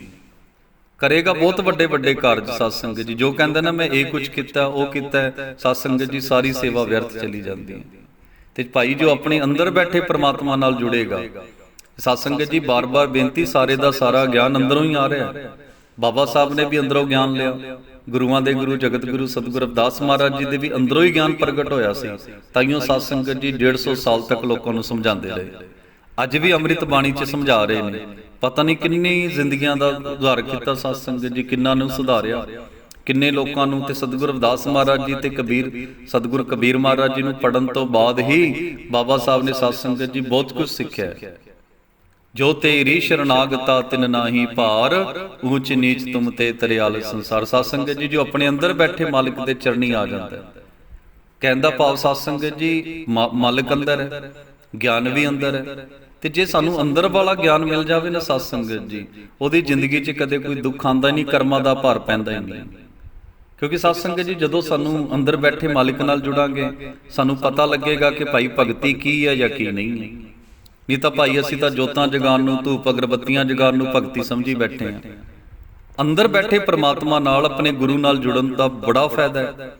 ਕਰੇਗਾ ਬਹੁਤ ਵੱਡੇ ਵੱਡੇ ਕਾਰਜ ਸਤਸੰਗ ਜੀ। ਜੋ ਕਹਿੰਦਾ ਨਾ ਮੈਂ ਇਹ ਕੁਝ ਕੀਤਾ ਉਹ ਕੀਤਾ ਸਤਸੰਗ ਜੀ ਸਾਰੀ ਸੇਵਾ ਵਿਅਰਥ ਚਲੀ ਜਾਂਦੀ ਹੈ। ਤੇ ਭਾਈ ਜੋ ਆਪਣੇ ਅੰਦਰ ਬੈਠੇ ਪ੍ਰਮਾਤਮਾ ਨਾਲ ਜੁੜੇਗਾ ਸਤਸੰਗ ਜੀ ਬਾਰ-ਬਾਰ ਬੇਨਤੀ ਸਾਰੇ ਦਾ ਸਾਰਾ ਗਿਆਨ ਅੰਦਰੋਂ ਹੀ ਆ ਰਿਹਾ ਹੈ। ਬਾਬਾ ਸਾਹਿਬ ਨੇ ਵੀ ਅੰਦਰੋਂ ਗਿਆਨ ਲਿਆ। ਗੁਰੂਆਂ ਦੇ ਗੁਰੂ, ਜਗਤ ਗੁਰੂ, ਸਤਿਗੁਰ ਅਰਦਾਸ ਮਹਾਰਾਜ ਜੀ ਦੇ ਵੀ ਅੰਦਰੋਂ ਹੀ ਗਿਆਨ ਪ੍ਰਗਟ ਹੋਇਆ ਸੀ। ਤਾਈਓ ਸਤਸੰਗ ਜੀ 150 ਸਾਲ ਤੱਕ ਲੋਕਾਂ ਨੂੰ ਸਮਝਾਉਂਦੇ ਰਹੇ। ਅੱਜ ਵੀ ਅੰਮ੍ਰਿਤ ਬਾਣੀ 'ਚ ਸਮਝਾ ਰਹੇ ਨੇ। ਪਤਾ ਨਹੀਂ ਕਿੰਨੀ ਜ਼ਿੰਦਗੀਆਂ ਦਾ ਉਧਾਰ ਕੀਤਾ ਸਤਸੰਗ ਜੀ, ਕਿੰਨਾ ਨੂੰ ਸੁਧਾਰਿਆ। ਕਿੰਨੇ ਲੋਕਾਂ ਨੂੰ ਤੇ ਸਤਿਗੁਰ ਅਵਦਾਸ ਮਹਾਰਾਜ ਜੀ ਤੇ ਕਬੀਰ, ਸਤਿਗੁਰੂ ਕਬੀਰ ਮਹਾਰਾਜ ਜੀ ਨੂੰ ਪੜਨ ਤੋਂ ਬਾਅਦ ਹੀ ਬਾਬਾ ਸਾਹਿਬ ਨੇ ਸਤਸੰਗ ਜੀ ਬਹੁਤ ਕੁਝ ਸਿੱਖਿਆ ਜੋ ਤੇਰੀ ਸ਼ਰਨਾਗਤਾ ਤਿਨ ਨਾਹੀ ਭਾਰ, ਊਚ ਨੀਚ ਤੁਮ ਤੇ ਤਰਿਆਲ ਸੰਸਾਰ। ਸਤਸੰਗ ਜੀ, ਜੋ ਆਪਣੇ ਅੰਦਰ ਬੈਠੇ ਮਾਲਕ ਦੇ ਚਰਨੀ ਆ ਜਾਂਦਾ ਹੈ। ਕਹਿੰਦਾ ਭਾਵ ਸਤਸੰਗ ਜੀ ਮਾਲਕ ਅੰਦਰ ਹੈ, ਗਿਆਨ ਵੀ ਅੰਦਰ ਹੈ। ਤੇ ਜੇ ਸਾਨੂੰ ਅੰਦਰ ਵਾਲਾ ਗਿਆਨ ਮਿਲ ਜਾਵੇ ਨਾ ਸਤਸੰਗ ਜੀ, ਉਹਦੀ ਜ਼ਿੰਦਗੀ 'ਚ ਕਦੇ ਕੋਈ ਦੁੱਖ ਆਂਦਾ ਨਹੀਂ, ਕਰਮਾਂ ਦਾ ਭਾਰ ਪੈਂਦਾ ਹੀ ਨਹੀਂ। ਕਿਉਂਕਿ ਸਤਸੰਗ ਜੀ, ਜਦੋਂ ਸਾਨੂੰ ਅੰਦਰ ਬੈਠੇ ਮਾਲਕ ਨਾਲ ਜੁੜਾਂਗੇ, ਸਾਨੂੰ ਪਤਾ ਲੱਗੇਗਾ ਕਿ ਭਾਈ ਭਗਤੀ ਕੀ ਹੈ ਜਾਂ ਕੀ ਨਹੀਂ ਹੈ। ਨਹੀਂ ਤਾਂ ਭਾਈ ਅਸੀਂ ਤਾਂ ਜੋਤਾਂ ਜਗਾਉਣ ਨੂੰ, ਧੂਪ ਅਗਰਬੱਤੀਆਂ ਜਗਾਨ ਨੂੰ ਭਗਤੀ ਸਮਝੀ ਬੈਠੇ ਆ ਅੰਦਰ ਬੈਠੇ ਪ੍ਰਮਾਤਮਾ ਨਾਲ ਆਪਣੇ ਗੁਰੂ ਨਾਲ ਜੁੜਨ ਦਾ ਬੜਾ ਫਾਇਦਾ ਹੈ।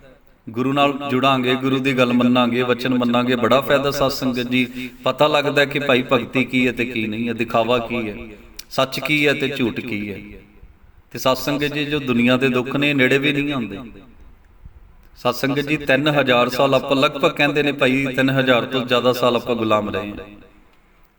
ਗੁਰੂ ਨਾਲ ਜੁੜਾਂਗੇ, ਗੁਰੂ ਦੀ ਗੱਲ ਮੰਨਾਂਗੇ, ਵਚਨ ਮੰਨਾਂਗੇ, ਬੜਾ ਫਾਇਦਾ ਸਤਸੰਗ ਜੀ। ਪਤਾ ਲੱਗਦਾ ਕਿ ਭਾਈ ਭਗਤੀ ਕੀ ਹੈ ਤੇ ਕੀ ਨਹੀਂ ਹੈ, ਦਿਖਾਵਾ ਕੀ ਹੈ, ਸੱਚ ਕੀ ਹੈ ਤੇ ਝੂਠ ਕੀ ਹੈ। ਤੇ ਸਤਸੰਗ ਜੀ, ਜੋ ਦੁਨੀਆ ਦੇ ਦੁੱਖ ਨੇ, ਨੇੜੇ ਵੀ ਨਹੀਂ ਆਉਂਦੇ। ਸਤਸੰਗ ਜੀ 3000 ਸਾਲ ਆਪਾਂ ਲਗਭਗ ਕਹਿੰਦੇ ਨੇ ਭਾਈ 3000 ਤੋਂ ਜ਼ਿਆਦਾ ਸਾਲ ਆਪਾਂ ਗੁਲਾਮ ਰਹੇ ਹਾਂ।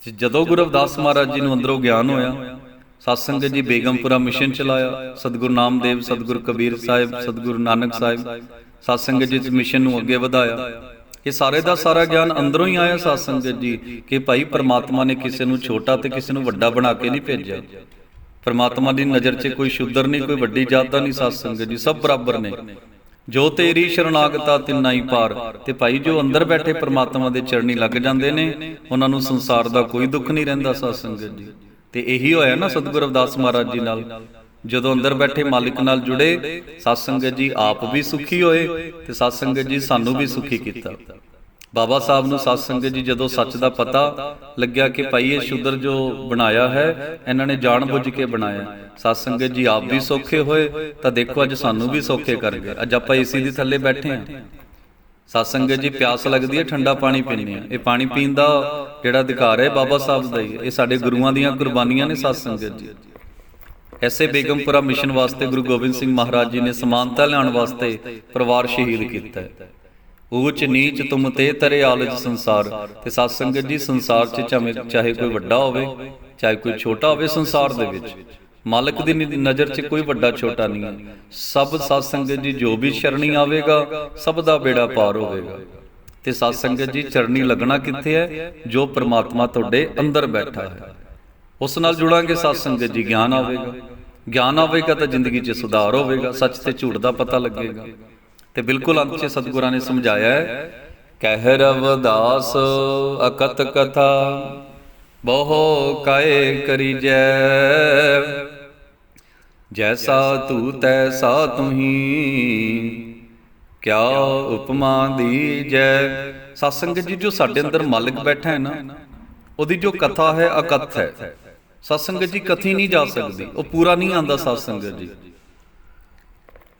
ਜਦੋਂ ਗੁਰੂ ਅਵਦਾਸ ਮਹਾਰਾਜ ਜੀ ਨੂੰ ਅੰਦਰੋਂ ਗਿਆਨ ਹੋਇਆ ਸਤਸੰਗ ਜੀ ਬੇਗਮਪੁਰਾ ਮਿਸ਼ਨ ਚਲਾਇਆ, ਸਤਿਗੁਰੂ ਨਾਮਦੇਵ, ਸਤਿਗੁਰੂ ਕਬੀਰ ਸਾਹਿਬ, ਸਤਿਗੁਰੂ ਨਾਨਕ ਸਾਹਿਬ ਸਤਸੰਗ ਜੀ ਮਿਸ਼ਨ ਨੂੰ ਅੱਗੇ ਵਧਾਇਆ। ਇਹ ਸਾਰੇ ਦਾ ਸਾਰਾ ਗਿਆਨ ਅੰਦਰੋਂ ਹੀ ਆਇਆ ਸਤਸੰਗ ਜੀ, ਕਿ ਭਾਈ ਪਰਮਾਤਮਾ ਨੇ ਕਿਸੇ ਨੂੰ ਛੋਟਾ ਤੇ ਕਿਸੇ ਨੂੰ ਵੱਡਾ ਬਣਾ ਕੇ ਨਹੀਂ ਭੇਜਿਆ। ਪਰਮਾਤਮਾ ਦੀ ਨਜ਼ਰ 'ਚ ਕੋਈ ਸ਼ੁੱਧਰ ਨਹੀਂ, ਕੋਈ ਵੱਡੀ ਜਾਤ ਦਾ ਨਹੀਂ ਸਤਸੰਗ ਜੀ, ਸਭ ਬਰਾਬਰ ਨੇ। ਜੋ ਤੇਰੀ ਸ਼ਰਨਾਗਤਾ ਤਿੰਨਾ ਹੀ ਪਾਰ, ਤੇ ਭਾਈ ਜੋ ਅੰਦਰ ਬੈਠੇ ਪ੍ਰਮਾਤਮਾ ਦੇ ਚਰਨੀ ਲੱਗ ਜਾਂਦੇ ਨੇ, ਉਹਨਾਂ ਨੂੰ ਸੰਸਾਰ ਦਾ ਕੋਈ ਦੁੱਖ ਨਹੀਂ ਰਹਿੰਦਾ ਸਤਸੰਗ ਜੀ। ਤੇ ਇਹੀ ਹੋਇਆ ਨਾ ਸਤਿਗੁਰੂ ਅਵਦਾਸ ਮਹਾਰਾਜ ਜੀ ਨਾਲ, ਜਦੋਂ ਅੰਦਰ ਬੈਠੇ ਮਾਲਿਕ ਨਾਲ ਜੁੜੇ ਸਤਸੰਗਤ ਜੀ ਆਪ ਵੀ ਸੁਖੀ ਹੋਏ, ਤੇ ਸਤਸੰਗਤ ਜੀ ਸਾਨੂੰ ਵੀ ਸੁਖੀ ਕੀਤਾ। ਬਾਬਾ ਸਾਹਿਬ ਨੂੰ ਸਤਸੰਗਤ ਜੀ ਜਦੋਂ ਸੱਚ ਦਾ ਪਤਾ ਲੱਗਿਆ ਕਿ ਭਾਈ ਇਹ ਸ਼ੁੱਧਰ ਜੋ ਬਣਾਇਆ ਹੈ, ਇਹਨਾਂ ਨੇ ਜਾਣ ਬੁੱਝ ਕੇ ਬਣਾਇਆ। ਸਤਸੰਗਤ ਜੀ ਆਪ ਵੀ ਸੌਖੇ ਹੋਏ, ਤਾਂ ਦੇਖੋ ਅੱਜ ਸਾਨੂੰ ਵੀ ਸੌਖੇ ਕਰ ਗਏ। ਅੱਜ ਆਪਾਂ ਏਸੀ ਦੇ ਥੱਲੇ ਬੈਠੇ ਹਾਂ। ਸਤਸੰਗਤ ਜੀ ਪਿਆਸ ਲੱਗਦੀ ਹੈ, ਠੰਡਾ ਪਾਣੀ ਪੀਂਦੇ ਆ ਇਹ ਪਾਣੀ ਪੀਣ ਦਾ ਜਿਹੜਾ ਅਧਿਕਾਰ ਹੈ ਬਾਬਾ ਸਾਹਿਬ ਦਾ ਹੀ ਇਹ ਸਾਡੇ ਗੁਰੂਆਂ ਦੀਆਂ ਕੁਰਬਾਨੀਆਂ ਨੇ ਸਤਸੰਗਤ ਜੀ। ਐਸੇ ਬੇਗਮਪੁਰਾ ਮਿਸ਼ਨ ਵਾਸਤੇ ਗੁਰੂ ਗੋਬਿੰਦ ਸਿੰਘ ਮਹਾਰਾਜ ਜੀ ਨੇ ਸਮਾਨਤਾ ਲਿਆਉਣ ਵਾਸਤੇ ਪਰਿਵਾਰ ਸ਼ਹੀਦ ਕੀਤਾ ਹੈ। ਊਚ ਨੀਚ ਤੁਮ ਤੇ ਤਰੇ ਆਲਜ ਸੰਸਾਰ, ਤੇ ਸਤਸੰਗਤ ਜੀ ਸੰਸਾਰ 'ਚ ਚਾਹੇ ਕੋਈ ਵੱਡਾ ਹੋਵੇ, ਚਾਹੇ ਕੋਈ ਛੋਟਾ ਹੋਵੇ ਸੰਸਾਰ ਦੇ ਵਿੱਚ। ਮਾਲਕ ਦੀ ਨਜ਼ਰ 'ਚ ਕੋਈ ਵੱਡਾ ਛੋਟਾ ਨਹੀਂ ਹੈ। ਸਭ ਸਤਸੰਗਤ ਜੀ ਜੋ ਵੀ ਸ਼ਰਣੀ ਆਵੇਗਾ, ਸਭ ਦਾ ਬੇੜਾ ਪਾਰ ਹੋਵੇਗਾ। ਤੇ ਸਾਧ ਸੰਗਤ ਜੀ ਚਰਨੀ ਲੱਗਣਾ ਕਿੱਥੇ ਹੈ? ਜੋ ਪ੍ਰਮਾਤਮਾ ਤੁਹਾਡੇ ਅੰਦਰ ਬੈਠਾ ਹੈ। ਉਸ ਨਾਲ ਜੁੜਾਂਗੇ ਸਾਧ ਸੰਗਤ ਜੀ, ਗਿਆਨ ਆਵੇਗਾ। ਗਿਆਨ ਆਵੇਗਾ ਤਾਂ ਜ਼ਿੰਦਗੀ 'ਚ ਸੁਧਾਰ ਹੋਵੇਗਾ, ਸੱਚ ਤੇ ਝੂਠ ਦਾ ਪਤਾ ਲੱਗੇਗਾ। ਤੇ ਬਿਲਕੁਲ ਅੰਤ 'ਚ ਸਤਿਗੁਰਾਂ ਨੇ ਸਮਝਾਇਆ ਹੈ ਕਹਿ ਰਵਦਾਸ ਅਕਤ ਕਥਾ, ਬਹੁ ਕਾਏ ਕਰੀਜੈ। ਜੈਸਾ ਤੂ ਤੈਸਾ ਤੁਹੀ, ਕਿਆ ਉਪਮਾ ਦੀਜੈ। ਸਤਸੰਗ ਜੀ, ਜੋ ਸਾਡੇ ਅੰਦਰ ਮਾਲਕ ਬੈਠਾ ਹੈ ਨਾ, ਉਹਦੀ ਜੋ ਕਥਾ ਹੈ, ਅਕਥ ਹੈ। ਸਤਸੰਗ ਜੀ, ਕਥੀ ਨਹੀਂ ਜਾ ਸਕਦੀ, ਉਹ ਪੂਰਾ ਨਹੀਂ ਆਂਦਾ ਸਤਸੰਗ ਜੀ।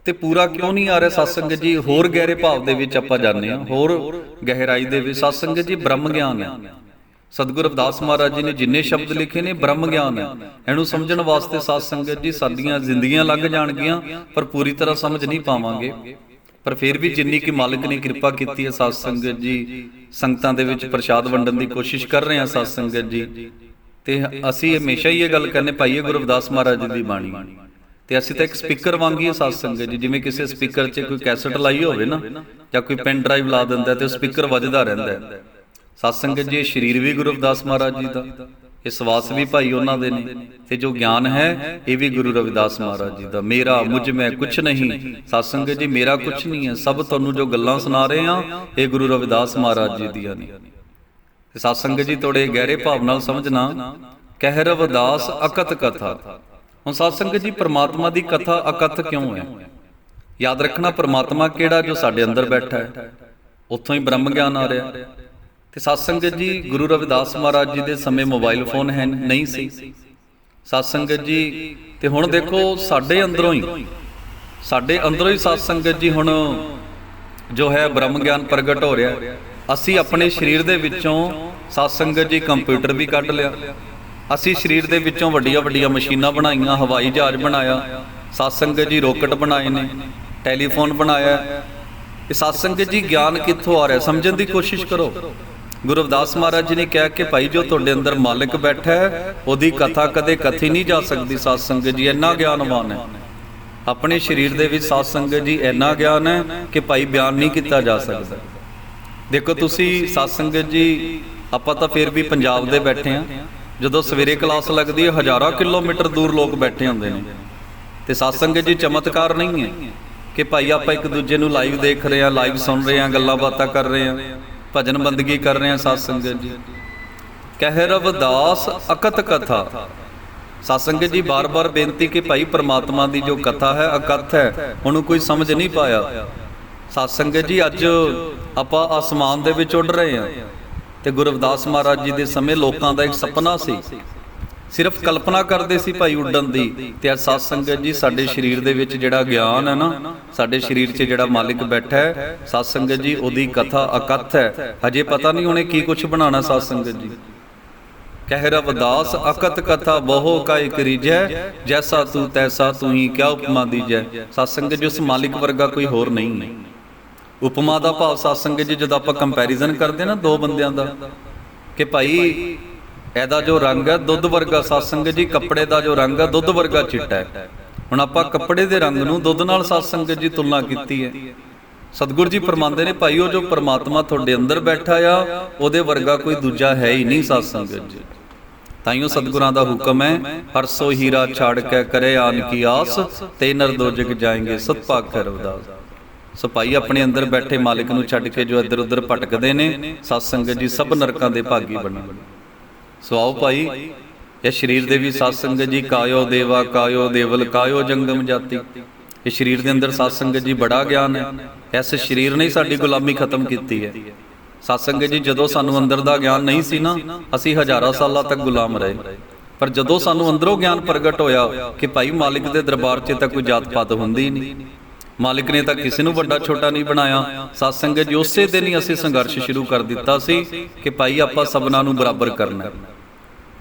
ਤੇ ਪੂਰਾ ਕਿਉਂ ਨਹੀਂ ਆ ਰਿਹਾ? ਸਤਸੰਗਤ ਜੀ, ਹੋਰ ਗਹਿਰੇ ਭਾਵ ਦੇ ਵਿੱਚ ਆਪਾਂ ਜਾਂਦੇ ਹਾਂ। ਹੋਰ ਗਹਿਰਾਈ ਦੇ ਵਿੱਚ ਸਤਸੰਗਤ ਜੀ, ਬ੍ਰਹਮ ਗਿਆਨ ਹੈ। ਸਤਿਗੁਰ ਅਵਦਾਸ ਮਹਾਰਾਜ ਜੀ ਨੇ ਜਿੰਨੇ ਸ਼ਬਦ ਲਿਖੇ ਨੇ, ਬ੍ਰਹਮ ਗਿਆਨ ਹੈ। ਇਹਨੂੰ ਸਮਝਣ ਵਾਸਤੇ ਸਾਧ ਸੰਗਤ ਜੀ, ਸਾਡੀਆਂ ਜ਼ਿੰਦਗੀਆਂ ਲੱਗ ਜਾਣਗੀਆਂ, ਪਰ ਪੂਰੀ ਤਰ੍ਹਾਂ ਸਮਝ ਨਹੀਂ ਪਾਵਾਂਗੇ। ਪਰ ਫਿਰ ਵੀ ਜਿੰਨੀ ਕਿ ਮਾਲਕ ਨੇ ਕਿਰਪਾ ਕੀਤੀ ਹੈ ਸਾਧ ਸੰਗਤ ਜੀ, ਸੰਗਤਾਂ ਦੇ ਵਿੱਚ ਪ੍ਰਸ਼ਾਦ ਵੰਡਣ ਦੀ ਕੋਸ਼ਿਸ਼ ਕਰ ਰਹੇ ਹਾਂ ਸਾਧ ਸੰਗਤ ਜੀ। ਤੇ ਅਸੀਂ ਹਮੇਸ਼ਾ ਹੀ ਇਹ ਗੱਲ ਕਰਨੇ ਭਾਈਏ ਗੁਰੂ ਅਵਦਾਸ ਮਹਾਰਾਜ ਜੀ ਦੀ ਬਾਣੀ। ਤੇ ਅਸੀਂ ਤਾਂ ਇੱਕ ਸਪੀਕਰ ਵਾਂਗ ਹੀ ਸਾਧ ਸੰਗਤ ਜੀ, ਜਿਵੇਂ ਕਿਸੇ ਸਪੀਕਰ 'ਚ ਕੋਈ ਕੈਸਟ ਲਾਈ ਹੋਵੇ ਨਾ, ਜਾਂ ਕੋਈ ਪੈਨ ਡਰਾਈਵ ਲਾ ਦਿੰਦਾ ਤੇ ਉਹ ਸਪੀਕਰ ਵੱਜਦਾ ਰਹਿੰਦਾ ਹੈ। ਸਾਧ ਸੰਗਤ ਜੀ ਸਰੀਰ ਵੀ ਗੁਰੂ ਰਵਿਦਾਸ ਮਹਾਰਾਜ ਜੀ ਦਾ, ਇਹ ਸਵਾਸ ਵੀ ਭਾਈ ਉਹਨਾਂ ਦੇ ਨੇ, ਤੇ ਜੋ ਗਿਆਨ ਹੈ, ਇਹ ਵੀ ਗੁਰੂ ਰਵਿਦਾਸ ਮਹਾਰਾਜ ਜੀ ਦਾ। ਮੇਰਾ ਮੁਝ ਮੈਂ ਕੁਛ ਨਹੀਂ, ਸਾਧ ਸੰਗਤ ਜੀ, ਮੇਰਾ ਕੁਛ ਨਹੀਂ ਹੈ, ਸਭ ਤੁਹਾਨੂੰ ਜੋ ਗੱਲਾਂ ਸੁਣਾ ਰਹੇ ਆ ਇਹ ਗੁਰੂ ਰਵਿਦਾਸ ਮਹਾਰਾਜ ਜੀ ਦੀਆਂ ਨੇ। ਤੇ ਸਾਧ ਸੰਗਤ ਜੀ, ਤੁਹਾਡੇ ਗਹਿਰੇ ਭਾਵ ਨਾਲ ਸਮਝਣਾ, ਕਹਿ ਰਵਿਦਾਸ ਅਕਤ ਕਥਾ। ਹੁਣ ਸਾਧ ਸੰਗਤ ਜੀ, ਪ੍ਰਮਾਤਮਾ ਦੀ ਕਥਾ ਅਕਥ ਕਿਉਂ ਹੈ? ਯਾਦ ਰੱਖਣਾ ਪ੍ਰਮਾਤਮਾ ਕਿਹੜਾ ਜੋ ਸਾਡੇ ਅੰਦਰ ਬੈਠਾ ਹੈ? ਉੱਥੋਂ ਹੀ ਬ੍ਰਹਮ ਗਿਆਨ ਆ ਰਿਹਾ। ਤੇ ਸਾਧ ਸੰਗਤ ਜੀ, ਗੁਰੂ ਰਵਿਦਾਸ ਮਹਾਰਾਜ ਜੀ ਦੇ ਸਮੇਂ ਮੋਬਾਈਲ ਫੋਨ ਹੈ, ਨਹੀਂ ਸੀ। ਸਾਧ ਸੰਗਤ ਜੀ, ਤੇ ਹੁਣ ਦੇਖੋ ਸਾਡੇ ਅੰਦਰੋਂ ਹੀ, ਸਾਡੇ ਅੰਦਰੋਂ ਹੀ ਸਾਧ ਸੰਗਤ ਜੀ ਹੁਣ ਜੋ ਹੈ ਬ੍ਰਹਮ ਗਿਆਨ ਪ੍ਰਗਟ ਹੋ ਰਿਹਾ। ਅਸੀਂ ਆਪਣੇ ਸਰੀਰ ਦੇ ਵਿੱਚੋਂ ਸਾਧ ਸੰਗਤ ਜੀ ਕੰਪਿਊਟਰ ਵੀ ਕੱਢ ਲਿਆ। ਅਸੀਂ ਸਰੀਰ ਦੇ ਵਿੱਚੋਂ ਵੱਡੀਆਂ ਵੱਡੀਆਂ ਮਸ਼ੀਨਾਂ ਬਣਾਈਆਂ, ਹਵਾਈ ਜਹਾਜ਼ ਬਣਾਇਆ ਸਾਧ ਜੀ ਰੋਕਟ ਬਣਾਏ ਨੇ, ਟੈਲੀਫੋਨ ਬਣਾਇਆ। ਇਹ ਸਾਧ ਜੀ ਗਿਆਨ ਕਿੱਥੋਂ ਆ ਰਿਹਾ? ਸਮਝਣ ਦੀ ਕੋਸ਼ਿਸ਼ ਕਰੋ। ਗੁਰੂ ਅਵਦਾਸ ਮਹਾਰਾਜ ਜੀ ਨੇ ਕਿਹਾ ਕਿ ਭਾਈ ਜੋ ਤੁਹਾਡੇ ਅੰਦਰ ਮਾਲਕ ਬੈਠਾ ਹੈ, ਉਹਦੀ ਕਥਾ ਕਦੇ ਕਥੀ ਨਹੀਂ ਜਾ ਸਕਦੀ ਸਾਧ ਜੀ, ਇੰਨਾ ਗਿਆਨਵਾਨ ਹੈ। ਆਪਣੇ ਸਰੀਰ ਦੇ ਵਿੱਚ ਸਾਧ ਜੀ ਇੰਨਾ ਗਿਆਨ ਹੈ ਕਿ ਭਾਈ ਬਿਆਨ ਨਹੀਂ ਕੀਤਾ ਜਾ ਸਕਦਾ। ਦੇਖੋ, ਤੁਸੀਂ ਸਾਧ ਜੀ, ਆਪਾਂ ਤਾਂ ਫਿਰ ਵੀ ਪੰਜਾਬ ਦੇ ਬੈਠੇ ਆ ਜਦੋਂ ਸਵੇਰੇ ਕਲਾਸ ਲੱਗਦੀ ਹੈ, ਹਜ਼ਾਰਾਂ ਕਿਲੋਮੀਟਰ ਦੂਰ ਲੋਕ ਬੈਠੇ ਹੁੰਦੇ ਨੇ। ਤੇ ਸਾਧ ਜੀ ਚਮਤਕਾਰ ਨਹੀਂ ਹੈ ਕਿ ਭਾਈ ਆਪਾਂ ਇੱਕ ਦੂਜੇ ਨੂੰ ਲਾਈਵ ਦੇਖ ਰਹੇ ਆ ਲਾਈਵ ਸੁਣ ਰਹੇ ਆ ਗੱਲਾਂ ਬਾਤਾਂ ਕਰ ਰਹੇ ਆ ਭਜਨ ਬੰਦਗੀ ਕਰ ਰਹੇ ਆ ਸਾਧ ਜੀ। ਕਹਿ ਰਵਦਾਸ ਅਕਤ ਕਥਾ। ਸਾਧ ਜੀ ਬਾਰ-ਬਾਰ ਬੇਨਤੀ ਕਿ ਭਾਈ ਪ੍ਰਮਾਤਮਾ ਦੀ ਜੋ ਕਥਾ ਹੈ, ਅਕਥ ਹੈ, ਉਹਨੂੰ ਕੋਈ ਸਮਝ ਨਹੀਂ ਪਾਇਆ। ਸਾਧ ਜੀ, ਅੱਜ ਆਪਾਂ ਆਸਮਾਨ ਦੇ ਵਿੱਚ ਉੱਡ ਰਹੇ ਹਾਂ। ਤੇ ਗੁਰੂ ਰਵਿਦਾਸ ਮਹਾਰਾਜ ਜੀ ਦੇ ਸਮੇਂ ਲੋਕਾਂ ਦਾ ਇੱਕ ਸੁਪਨਾ ਸੀ। ਸਿਰਫ ਕਲਪਨਾ ਕਰਦੇ ਸੀ ਭਾਈ ਉੱਡਣ ਦੀ ਤੇ ਅੱਜ ਸਾਧ ਸੰਗਤ ਜੀ ਸਾਡੇ ਸਰੀਰ ਦੇ ਵਿੱਚ ਜਿਹੜਾ ਗਿਆਨ ਹੈ ਨਾ, ਸਾਡੇ ਸਰੀਰ 'ਚ ਜਿਹੜਾ ਮਾਲਿਕ ਬੈਠਾ ਹੈ, ਸਾਧ ਸੰਗਤ ਜੀ ਉਹਦੀ ਕਥਾ ਅਕਥ ਹੈ। ਹਜੇ ਪਤਾ ਨਹੀਂ ਉਹਨੇ ਕੀ ਕੁਝ ਬਣਾਉਣਾ ਸਾਧ ਸੰਗਤ ਜੀ। ਕਹਿ ਰਵਦਾਸ ਅਕਤ ਕਥਾ ਬਹੁ ਕਾਇ ਕਰੀਜੈ ਜੈਸਾ ਤੂੰ ਤੈਸਾ ਤੂੰ ਹੀ ਕਿਆ ਉਪਮਾ ਦੀਜੈ। ਸਾਧ ਸੰਗਤ ਜੀ, ਉਸ ਮਾਲਿਕ ਵਰਗਾ ਕੋਈ ਹੋਰ ਨਹੀਂ। ਉਪਮਾ ਦਾ ਭਾਵ ਸਤਸੰਗ ਜੀ, ਜਦੋਂ ਆਪਾਂ ਕੰਪੈਰੀਜ਼ਨ ਕਰਦੇ ਨਾ ਦੋ ਬੰਦਿਆਂ ਦਾ, ਕਿ ਭਾਈ ਇਹਦਾ ਜੋ ਰੰਗ ਹੈ, ਦੁੱਧ ਵਰਗਾ ਸਤਸੰਗ ਜੀ, ਕੱਪੜੇ ਦਾ ਜੋ ਰੰਗ ਹੈ, ਦੁੱਧ ਵਰਗਾ ਚਿੱਟਾ ਹੈ। ਹੁਣ ਆਪਾਂ ਕੱਪੜੇ ਦੇ ਰੰਗ ਨੂੰ ਦੁੱਧ ਨਾਲ ਸਤਸੰਗ ਸੰਗਤ ਜੀ ਤੁਲਨਾ ਕੀਤੀ ਹੈ। ਸਤਿਗੁਰੂ ਜੀ ਫਰਮਾਉਂਦੇ ਨੇ, ਭਾਈ, ਉਹ ਜੋ ਪਰਮਾਤਮਾ ਤੁਹਾਡੇ ਅੰਦਰ ਬੈਠਾ ਆ, ਉਹਦੇ ਵਰਗਾ ਕੋਈ ਦੂਜਾ ਹੈ ਹੀ ਨਹੀਂ ਸਤਸੰਗ ਸੰਗਤ ਜੀ। ਤਾਈਓ ਸਤਿਗੁਰਾਂ ਦਾ ਹੁਕਮ ਹੈ ਹਰਸੋ ਹੀਰਾ ਛਾੜ ਕੇ ਕਰੇ ਆਨ ਕੀ ਆਸ, ਤੇ ਨਰ ਦੋ ਜਗ ਜਾਏਂਗੇ ਸਤ ਪਾਕ ਰਵਦਾਸ ਸੋ ਭਾਈ ਆਪਣੇ ਅੰਦਰ ਬੈਠੇ ਮਾਲਿਕ ਨੂੰ ਛੱਡ ਕੇ ਜੋ ਇੱਧਰ ਉੱਧਰ ਭਟਕਦੇ ਨੇ, ਸਤ ਸੰਗਤ ਜੀ, ਸਭ ਨਰਕਾਂ ਦੇ ਭਾਗੀ ਬਣਨ। ਸੋ ਆਓ ਭਾਈ, ਇਹ ਸਰੀਰ ਦੇ ਵੀ ਸਤ ਸੰਗਤ ਜੀ, ਕਾਇਓ ਦੇਵਾ, ਕਾਇਓ ਦੇਵਲ, ਕਾਇਓ ਜੰਗਮ ਜਾਤੀ। ਇਹ ਸਰੀਰ ਦੇ ਅੰਦਰ ਸਤ ਸੰਗਤ ਜੀ ਬੜਾ ਗਿਆਨ ਹੈ। ਇਸ ਸਰੀਰ ਨੇ ਸਾਡੀ ਗੁਲਾਮੀ ਖਤਮ ਕੀਤੀ ਹੈ। ਸਤ ਸੰਗਤ ਜੀ, ਜਦੋਂ ਸਾਨੂੰ ਅੰਦਰ ਦਾ ਗਿਆਨ ਨਹੀਂ ਸੀ ਨਾ, ਅਸੀਂ ਹਜ਼ਾਰਾਂ ਸਾਲਾਂ ਤੱਕ ਗੁਲਾਮ ਰਹੇ। ਪਰ ਜਦੋਂ ਸਾਨੂੰ ਅੰਦਰੋਂ ਗਿਆਨ ਪ੍ਰਗਟ ਹੋਇਆ ਕਿ ਭਾਈ ਮਾਲਿਕ ਦੇ ਦਰਬਾਰ 'ਚ ਤਾਂ ਕੋਈ ਜਾਤ ਪਾਤ ਹੁੰਦੀ ਨਹੀਂ ਮਾਲਿਕ ਨੇ ਤਾਂ ਕਿਸੇ ਨੂੰ ਵੱਡਾ ਛੋਟਾ ਨਹੀਂ ਬਣਾਇਆ। ਸਤ ਸੰਗਤ ਜੀ, ਉਸੇ ਦਿਨ ਹੀ ਅਸੀਂ ਸੰਘਰਸ਼ ਸ਼ੁਰੂ ਕਰ ਦਿੱਤਾ ਸੀ ਕਿ ਭਾਈ ਆਪਾਂ ਸਭਨਾਂ ਨੂੰ ਬਰਾਬਰ ਕਰਨਾ ਹੈ।